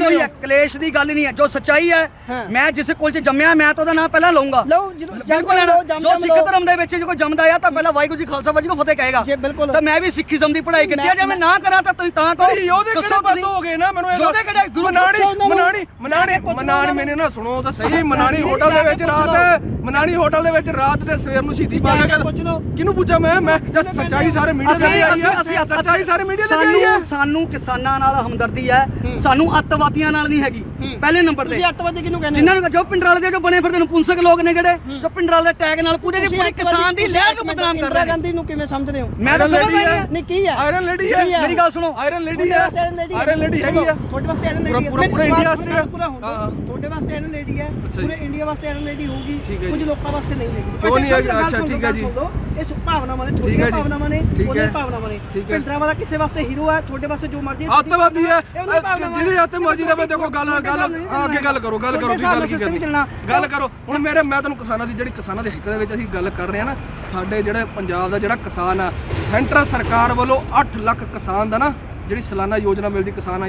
ਹੋਈ ਹੈ ਹੈ। ਕਲੇਸ਼ ਦੀ ਗੱਲ ਨਹੀਂ ਹੈ ਜੋ ਸੱਚਾਈ ਹੈ ਹਾਂ। ਮੈਂ ਜਿਸ ਕੁਲ ਚ ਜੰਮਿਆ ਮੈਂ ਤਾਂ ਉਹਦਾ ਨਾਮ ਪਹਿਲਾਂ ਜੰਮ ਬਿਲਕੁਲ ਜੋ ਸਿੱਖ। ਧਰਮ ਦੇ ਵਿੱਚ ਜੋ ਕੋਈ ਜੰਮਦਾ ਆ ਤਾਂ ਪਹਿਲਾਂ ਵਾਹਿਗੁਰੂ ਜੀ ਖਾਲਸਾ ਵਾਹਿਗੁਰੂ ਫਤਿਹ ਕਹੇਗਾ। ਤਾਂ ਮੈਂ ਵੀ ਸਿੱਖੀਜ਼ਮ ਦੀ ਪੜ੍ਹਾਈ ਕੀਤੀ ਹੈ ਜੇ ਮੈਂ ਨਾ ਕਰਾਂ ਤਾਂ ਤੁਸੀਂ ਤਾਂ ਕਹੋ ਯੋਧੇ ਕਿਹੜੇ ਤੁਸੀਂ। ਹੋ ਗਏ ਨਾ ਮੈਨੂੰ ਇਹ ਯੋਧੇ। ਕਿਹੜੇ? ਗੁਰੂ ਮਨਾਣੀ ਮਨਾਣੀ ਮਨਾਣੀ ਮਨਾਣੀ ਮੈਨੇ ਨਾ। ਸੁਣੋ ਤਾਂ ਸਹੀ ਮਨਾਣੀ ਹੋਟਲ ਦੇ ਵਿੱਚ ਰਾਤ ਮਨਾਣੀ ਹੋਟਲ ਦੇ ਵਿੱਚ ਰਾਤ ਤੇ ਸਵੇਰ ਨੂੰ ਸ਼ਹੀਦੀ ਲਓ। ਕਿਹਨੂੰ ਪੁੱਛਾਂ ਮੈਂ? ਮੈਂ ਜਦ ਸੱਚਾਈ ਸਾਰੇ ਮੀਡੀਆ ਅਸੀਂ ਆਈ ਹੈ ਅਸੀਂ ਸੱਚਾਈ ਸਾਰੇ ਮੀਡੀਆ ਤੇ ਆਈ ਹੈ ਸਾਨੂੰ ਸਾਨੂੰ ਕਿਸਾਨਾਂ ਨਾਲ ਹਮਦਰਦੀ ਹੈ। ਸਾਨੂੰ ਅੱਤਵਾਦੀਆਂ ਨਾਲ ਨਹੀਂ ਹੈਗੀ। ਪਹਿਲੇ ਨੰਬਰ ਤੇ। ਤੁਸੀਂ 8 ਵਜੇ ਕਿਹਨੂੰ ਕਹਿੰਦੇ ਜਿਨ੍ਹਾਂ ਨੂੰ ਜੋ ਪਿੰਡਰਾਲੇ ਦੇ ਜੋ ਬਣੇ ਫਿਰਦੇ ਨੂੰ ਪੁੰਸਕ ਲੋਕ ਨੇ ਜਿਹੜੇ ਜੋ ਪਿੰਡਰਾਲੇ ਦੇ ਟੈਗ ਨਾਲ ਪੂਰੇ ਦੇ ਪੂਰੇ ਕਿਸਾਨ ਦੀ ਲਹਿਰ ਨੂੰ ਬਦਨਾਮ ਕਰ ਰਹੇ ਨੇ। ਗਾਂਧੀ ਨੂੰ ਕਿਵੇਂ ਸਮਝਦੇ ਹੋ? ਮੈਂ ਤਾਂ ਹੀ ਹੈ। ਨਹੀਂ ਕੀ ਹੈ? ਆਇਰਨ ਲੇਡੀ ਹੈ। ਹੈ? ਮੇਰੀ ਗੱਲ ਸੁਣੋ। ਆਇਰਨ ਲੇਡੀ ਹੈ। ਆਇਰਨ ਲੇਡੀ ਹੈਗੀ ਆ। ਤੁਹਾਡੇ ਵਾਸਤੇ ਆਇਰਨ ਲੇਡੀ ਪੂਰਾ- ਪੂਰਾ ਇੰਡੀਆ ਵਾਸਤੇ ਹਾਂ। ਤੁਹਾਡੇ ਵਾਸਤੇ ਆਇਰਨ ਲੇਡੀ ਹੈ। ਪੂਰੇ ਇੰਡੀਆ ਵਾਸਤੇ ਆਇਰਨ ਲੇਡੀ ਹੋਊਗੀ। ਹੈ ਕੁਝ। ਲੋਕਾਂ ਵਾਸਤੇ ਨਹੀਂ ਹੈਗੀ ਕਿਉਂ ਨਹੀਂ ਹੈਗੀ? ਅੱਛਾ, ਠੀਕ ਹੈ ਜੀ। ਇਹ ਸੁ- ਭਾਵਨਾਵਾਂ ਨੇ ਠੀਕ ਹੈ ਤੁਹਾਡੀਆਂ ਜੀ। ਭਾਵਨਾਵਾਂ ਨੇ ਠੀਕ ਉਹਦੀਆਂ ਹੈ। ਭਾਵਨਾਵਾਂ ਨੇ ਠੀਕ ਹੈ। ਪਿੰਡਰਾ ਵਾਲਾ ਕਿਸੇ ਵਾਸਤੇ ਹੀਰੋ ਹੈ ਤੁਹਾਡੇ ਵਾਸਤੇ ਜੋ ਮਰਜ਼ੀ ਹੈ ਅੱਤਵਾਦੀ ਹੈ ਇਹ ਉਹਦੀਆਂ ਭਾਵਨਾਵਾਂ ਜਿਹਦੇ। ਹੱਥ ਮਰਜ਼ੀ ਰਵੇ ਦੇਖੋ ਗੱਲ ਗੱਲ ਹਾਂ, ਅੱਗੇ ਗੱਲ ਕਰੋ ਗੱਲ ਕਰੋ ਤੁਹਾਡੇ ਗੱਲ ਕੀ system ਚੱਲਣਾ। ਗੱਲ ਕਰੋ ਹੁਣ ਮੇਰੇ ਮੈਂ ਤੁਹਾਨੂੰ ਕਿਸਾਨਾਂ ਦੀ ਜਿਹੜੀ ਕਿਸਾਨਾਂ ਦੇ ਹਿੱਕ ਦੇ ਵਿੱਚ ਅਸੀਂ ਗੱਲ ਕਰ ਰਹੇ ਹਾਂ ਨਾ ਸਾਡੇ ਜਿਹੜੇ ਪੰਜਾਬ ਦਾ ਜਿਹੜਾ ਕਿਸਾਨ ਆ ਸੈਂਟਰ ਸਰਕਾਰ ਵੱਲੋਂ 8 ਲੱਖ ਕਿਸਾਨ ਦਾ ਨਾ ਜਿਹੜੀ ਸਾਲਾਨਾ ਯੋਜਨਾ ਮਿਲਦੀ ਕਿਸਾਨ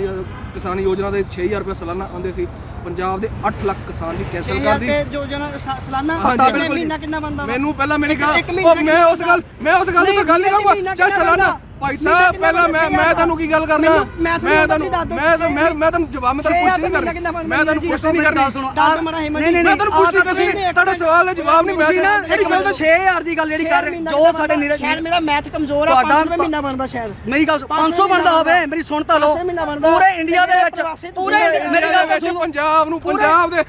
ਕਿਸਾਨ ਯੋਜਨਾ ਦੇ 6000 ਰੁਪਏ ਸਾਲਾਨਾ ਆਉਂਦੇ ਸੀ ਪੰਜਾਬ ਦੇ 8 ਲੱਖ ਕਿਸਾਨ ਦੀ ਕੈਂਸਲ ਛੇ ਕਰ ਹਜ਼ਾਰ ਦੀ ਤੇ ਜੋ ਜਨਾ ਸਾਲਾਨਾ ਹਾਂਜੀ, ਕਿੰਨੇ ਬਿਲਕੁਲ। ਮਹੀਨਾ ਕਿੰਨਾ ਬਣਦਾ ਵਾ? ਮੈਨੂੰ ਪਹਿਲਾਂ ਮੇਰੀ ਇੱਕ- ਗੱਲ ਮਹੀਨਾ ਮੈਂ ਉਸ ਗੱਲ ਮੈਂ ਉਸ ਗੱਲ ਤੋਂ ਗੱਲ ਨਹੀਂ ਕਰਾਂਗਾ ਚਾਹੇ ਸਾਲਾਨਾ? ਭਾਈ ਸਾਹਿਬ ਪਹਿਲਾਂ ਮੈਂ? ਮੈਂ ਤੁਹਾਨੂੰ ਕੀ ਗੱਲ ਕਰਨਾ? ਮੈਂ ਤੁਹਾਨੂੰ ਮੈਂ ਮੈਂ ਤਾਂ ਮੈਂ ਤੁਹਾਨੂੰ ਜਵਾਬ ਮੈਂ ਤੁਹਾਨੂੰ ਪੁੱਛ ਨਹੀਂ ਕਰਨੀ। ਮੈਂ ਤੁਹਾਨੂੰ? ਪੁੱਛ ਨਹੀਂ ਕਰਨੀ। ਸੁਣੋ ਦੱਸ ਮੜਾ ਹਿੰਮਤ ਨਹੀਂ ਨਹੀਂ ਮੈਂ ਤੁਹਾਨੂੰ ਪੁੱਛ ਨਹੀਂ ਕਰਨੀ। ਤੁਹਾਡੇ ਸਵਾਲ ਦਾ ਜਵਾਬ ਨਹੀਂ ਮੈਂ ਨਾ ਜਿਹੜੀ ਗੱਲ ਦਾ 6000 ਦੀ ਗੱਲ ਜਿਹੜੀ ਕਰ ਰਹੇ ਜੋ ਸਾਡੇ ਨੀਰਜ ਸ਼ਾਇਦ ਮੇਰਾ ਮੈਥ ਕਮਜ਼ੋਰ ਆ ਤੁਹਾਡਾ 500 ਰੁਪਏ ਮਹੀਨਾ ਬਣਦਾ ਸ਼ਾਇਦ। ਮੇਰੀ ਗੱਲ ਸੁਣੋ, 500 ਬਣਦਾ ਹੋਵੇ ਮੇਰੀ ਸੁਣ ਤਾਂ ਲਓ। ਪੂਰੇ ਇੰਡੀਆ ਦੇ ਵਿੱਚ ਪੂਰੇ ਮੇਰੇ ਮੇਰੀ ਗੱਲ ਤਾਂ ਸੁਣੋ। ਪੰਜਾਬ ਨੂੰ ਪੰਜਾਬ ਦੇ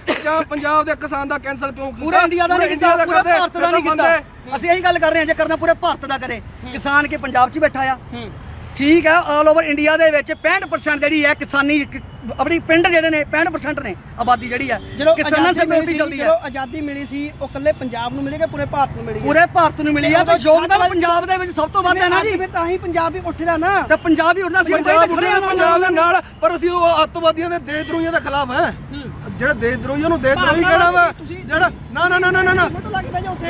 ਪੰਜਾਬ- ਦੇ ਕਿਸਾਨ ਦਾ ਕੈਂਸਲ ਕਿਉਂ ਕੀਤਾ? ਪੂਰੇ ਇੰਡੀਆ ਦਾ ਨਹੀਂ ਕੀਤਾ ਪੂਰੇ ਭਾਰਤ ਦਾ ਨਹੀਂ ਤਾਂ ਕੀਤਾ। ਅਸੀਂ ਇਹੀ ਗੱਲ ਕਰ ਰਹੇ ਹਾਂ ਜੇ ਕਰਨਾ ਪੂਰੇ ਭਾਰਤ ਦਾ ਕਰੇ। ਕਿਸਾਨ ਕੇ ਪੰਜਾਬ 'ਚ ਬੈਠਾ ਆ। ਠੀਕ ਹੈ ਆਲ ਓਵਰ ਇੰਡੀਆ ਦੇ ਵਿੱਚ 65% ਜਿਹੜੀ ਹੈ ਕਿਸਾਨੀ ਆਪਣੀ ਪਿੰਡ ਜਿਹੜੇ ਨੇ 65% ਨੇ ਆਬਾਦੀ ਜਿਹੜੀ ਹੈ ਜਦੋਂ ਕਿਸਾਨਾਂ ਆਜ਼ਾਦੀ ਸੇ ਮਿਲੀ ਵਿਰੋਧੀ ਸੀ, ਚੱਲਦੀ ਹੈ ਜਦੋਂ ਆਜ਼ਾਦੀ ਮਿਲੀ ਸੀ ਉਹ ਕੱਲੇ ਪੰਜਾਬ ਨੂੰ ਮਿਲੇਗਾ ਪੂਰੇ ਭਾਰਤ ਨੂੰ ਮਿਲੇਗਾ ਪੂਰੇ ਭਾਰਤ ਨੂੰ ਮਿਲੀ ਆ ਤਾਂ ਯੋਗਦਾਨ ਪੰਜਾਬ ਦੇ ਵਿੱਚ ਸਭ ਤੋਂ ਵੱਧ ਹੈ ਨਾ ਜੀ। ਤਾਂ ਹੀ ਪੰਜਾਬ ਹੀ ਉੱਠਦਾ ਨਾ। ਤੇ ਪੰਜਾਬ ਹੀ ਉੱਠਦਾ ਸੀ ਪੰਜਾਬ ਦੇ ਨਾਲ ਪਰ ਅਸੀਂ ਉਹ ਅੱਤਵਾਦੀਆਂ ਦੇ ਦੇਸ਼ਦਰੋਹੀਆਂ ਦੇ ਖਿਲਾਫ ਹੈ। ਜਿਹੜਾ ਦੇਸ਼ਦਰੋਹੀਆਂ ਨੂੰ ਦੇਸ਼ਦਰੋਹੀ ਕਹਿਣਾ ਵਾ ਜਿਹੜਾ ਨਾ ਨਾ ਨਾ ਨਾ ਨਾ ਫੋਟੋ ਲਾ ਕੇ ਬਹਿ ਜਾ ਉੱਥੇ?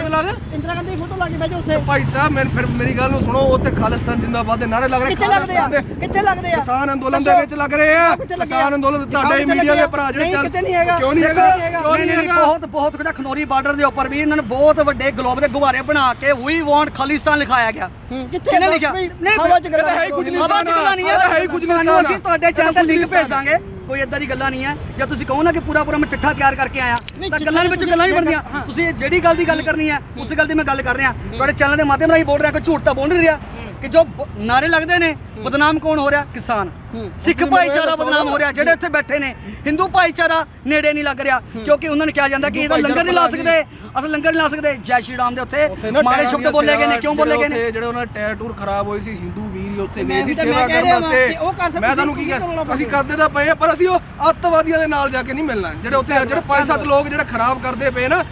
ਇੰਦਰਾ ਗਾਂਧੀ ਦੀ ਫੋਟੋ ਲਾ ਕੇ ਬਹਿ ਜਾ ਉੱਥੇ। ਭਾਈ ਸਾਹਿਬ ਮੇਰੇ ਫਿਰ ਮੇਰੀ ਗੱਲ ਨੂੰ ਸੁਣੋ ਉੱਥੇ ਖਾਲਿਸਤਾਨ ਜਿੰਦਾਬਾਦ ਦੇ ਨਾਰੇ ਲੱਗ ਰਹੇ ਆ? ਖਾਲਿਸਤਾਨ ਦੇ ਕਿੱਥੇ ਲੱਗਦੇ ਆ? ਕਿਸਾਨ ਅੰਦੋਲਨ ਦੇ। ਵਿੱਚ ਲੱਗ ਰਹੇ ਆ? ਕਿਸਾਨ ਅੰਦੋਲਨ ਤੁਹਾਡੇ ਮੀਡੀਆ ਦੇ ਭਰਾ ਜਿਹੜੇ ਚੱਲ ਕਿਤੇ ਨਹੀਂ ਹੈਗਾ। ਕਿਉਂ ਨਹੀਂ ਹੈਗਾ? ਕਿਤੇ ਨਹੀਂ ਕਿਉਂ ਨਹੀਂ ਹੈਗਾ? ਬਹੁਤ ਬਹੁਤ ਕੁਝ ਖਨੌਰੀ ਬਾਰਡਰ ਦੇ ਉੱਪਰ ਵੀ ਇਹਨਾਂ ਨੇ ਬਹੁਤ ਵੱਡੇ ਗਲੋਬ ਦੇ ਗੁਬਾਰੇ ਬਣਾ ਕੇ ਵੀ ਵਾਂਟ ਖਾਲਿਸਤਾਨ ਲਿਖਾਇਆ ਗਿਆ। ਕਿਹਨੇ ਲਿਖਿਆ? ਨਹੀਂ ਹਵਾ 'ਚ ਗੱਲਾਂ ਹੈ ਕੁਝ ਨਹੀਂ ਹਵਾ 'ਚ ਗੱਲਾਂ ਨਹੀਂ ਹੈ। ਹੈ ਕੁਝ ਨਹੀਂ। ਅਸੀਂ ਤੁਹਾਡੇ ਚੈਨਲ ਤੇ ਲਿੰਕ ਭੇਜ ਦਾਂਗੇ ਕੋਈ ਇਦਾਂ ਦੀ ਗੱਲਾਂ ਨਹੀਂ ਹੈ। ਜੇ ਤੁਸੀਂ ਕਹੋ ਨਾ ਕਿ ਪੂਰਾ ਪੂਰਾ ਮੈਂ ਚਿੱਠਾ ਤਿਆਰ ਕਰਕੇ ਆਇਆ। ਤਾਂ ਗੱਲਾਂ ਦੇ ਵਿੱਚ ਗੱਲਾਂ ਹਾਂ। ਬਣਦੀਆਂ। ਤੁਸੀਂ ਜਿਹੜੀ ਗੱਲ ਦੀ ਗੱਲ ਕਰਨੀ ਹੈ ਉਸ ਗੱਲ ਦੀ ਮੈਂ ਗੱਲ ਕਰ ਰਿਹਾ। ਤੁਹਾਡੇ ਚੈਨਲ ਦੇ ਮਾਧਿਅਮ ਰਾਹੀਂ ਬੋਲ ਰਿਹਾ ਕੋਈ ਝੂਠ ਤਾਂ ਬੋਲ ਨਹੀਂ ਰਿਹਾ। ਕਿ ਜੋ ਨਾਰੇ ਲੱਗਦੇ ਨੇ ਬਦਨਾਮ ਕੌਣ ਹੋ ਰਿਹਾ? ਕਿਸਾਨ। ਸਿੱਖ ਭਾਈਚਾਰਾ ਬਦਨਾਮ ਹੋ ਰਿਹਾ ਜਿਹੜੇ ਇੱਥੇ ਬੈਠੇ ਨੇ। ਹਿੰਦੂ ਭਾਈਚਾਰਾ ਨੇੜੇ ਨਹੀਂ ਲੱਗ ਰਿਹਾ ਕਿਉਂਕਿ ਉਹਨਾਂ ਨੂੰ ਕਿਹਾ ਜਾਂਦਾ ਕਿ ਇਹਦਾ ਲੰਗਰ ਨਹੀਂ ਲਾ ਸਕਦੇ। ਅਸਲ ਲੰਗਰ ਨਹੀਂ ਲਾ ਸਕਦੇ। ਜੈ ਸ਼੍ਰੀ ਰਾਮ ਦੇ ਉੱਥੇ ਟਾਇਰਾਂ ਸ਼ਬਦ ਬੋਲੇ ਗਏ ਨੇ ਕਿਉਂ ਬੋਲੇ ਗਏ ਨੇ? ਜਿਹੜੇ ਉਹਨਾਂ ਦੇ ਟਾਇਰ ਟੂਰ ਖਰਾਬ ਹੋਏ ਸੀ ਹਿੰਦੂ ਵੀਰ ਹੀ ਉੱਥੇ ਗਏ ਸੀ ਸੇਵਾ ਕਰਨ ਵਾਸਤੇ। ਮੈਂ ਤੁਹਾਨੂੰ ਕੀ ਕਰ ਅਸੀਂ ਕਰਦੇ ਤਾਂ ਪਏ ਪਰ ਅਸੀਂ ਉਹ ਅੱਤਵਾਦੀਆਂ ਦੇ ਨਾਲ ਜਾ ਕੇ ਨਹੀਂ ਮਿਲਣਾ। ਜਿਹੜੇ ਉੱਥੇ ਜਿਹੜੇ ਪੰਜ ਸੱਤ ਲੋਕ ਜਿਹੜੇ ਖਰਾਬ ਕਰਦੇ ਪਏ ਨਾ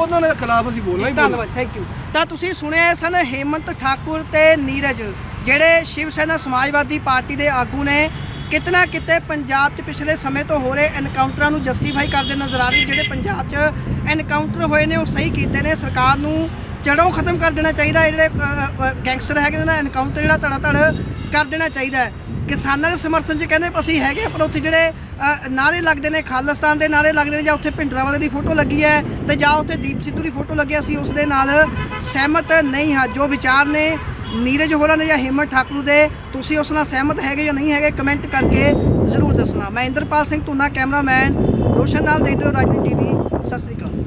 ਉਹਨਾਂ ਦੇ ਖਿਲਾਫ ਅਸੀਂ ਬੋਲਣਾ ਹੀ ਬੋਲਣਾ ਧੰਨਵਾਦ ਥੈਂਕ ਯੂ ਤਾਂ ਤੁਸੀਂ ਸੁਣਿਆ ਸਨ ਹੇਮੰਤ ਠਾਕੁਰ ਤੇ ਨੀਰਜ ਜਿਹੜੇ ਸ਼ਿਵ ਸੈਨਾ ਸਮਾਜਵਾਦੀ ਪਾਰਟੀ ਦੇ ਆਗੂ ਨੇ। ਕਿਤਨਾ ਕਿਤੇ ਪੰਜਾਬ 'ਚ ਪਿਛਲੇ ਸਮੇਂ ਤੋਂ ਹੋ ਰਹੇ ਐਨਕਾਊਂਟਰਾਂ ਨੂੰ ਜਸਟੀਫਾਈ ਕਰਦੇ ਨਜ਼ਰ ਆ ਰਹੇ ਜਿਹੜੇ ਪੰਜਾਬ 'ਚ ਐਨਕਾਊਂਟਰ ਹੋਏ ਨੇ ਉਹ ਸਹੀ ਕੀਤੇ ਨੇ। ਸਰਕਾਰ ਨੂੰ ਜੜੋਂ ਖਤਮ ਕਰ ਦੇਣਾ ਚਾਹੀਦਾ ਇਹ ਜਿਹੜੇ ਗੈਂਗਸਟਰ ਹੈਗੇ ਨੇ ਨਾ ਐਨਕਾਊਂਟਰ ਜਿਹੜਾ ਧੜਾ ਧੜ ਕਰ ਦੇਣਾ ਚਾਹੀਦਾ ਕਿਸਾਨਾਂ ਦੇ ਸਮਰਥਨ 'ਚ ਕਹਿੰਦੇ ਅਸੀਂ ਹੈਗੇ ਪਰ ਉੱਥੇ ਜਿਹੜੇ ਅ, ਨਾਰੇ ਲੱਗਦੇ ਨੇ ਖਾਲਿਸਤਾਨ ਦੇ ਨਾਰੇ ਲੱਗਦੇ ਨੇ ਜਾਂ ਉੱਥੇ ਭਿੰਡਰਾਂ ਵਾਲੇ ਦੀ ਫੋਟੋ ਲੱਗੀ ਹੈ ਤੇ ਜਾਂ ਉੱਥੇ ਦੀਪ ਸਿੱਧੂ ਦੀ ਫੋਟੋ ਲੱਗੀ ਅਸੀਂ ਉਸ ਦੇ ਨਾਲ ਸਹਿਮਤ ਨਹੀਂ ਹਾਂ। ਜੋ ਵਿਚਾਰ ਨੇ ਨੀਰਜ ਹੋਰਾਂ ਨੇ ਜਾਂ ਹਿੰਮਤ ਠਾਕੁਰ ਦੇ ਤੁਸੀਂ ਉਸ ਨਾਲ ਸਹਿਮਤ ਹੈਗੇ ਜਾਂ ਨਹੀਂ ਹੈਗੇ ਕਮੈਂਟ ਕਰਕੇ ਜ਼ਰੂਰ ਦੱਸਣਾ। ਮੈਂ ਇੰਦਰਪਾਲ ਸਿੰਘ ਧੂਨਾ ਕੈਮਰਾਮੈਨ ਰੋਸ਼ਨ ਨਾਲ ਦੇਖਦੇ ਰਹੋ ਰਾਜਨੀਤੀ ਟੀਵੀ ਸਤਿ ਸ੍ਰੀ ਅਕਾਲ।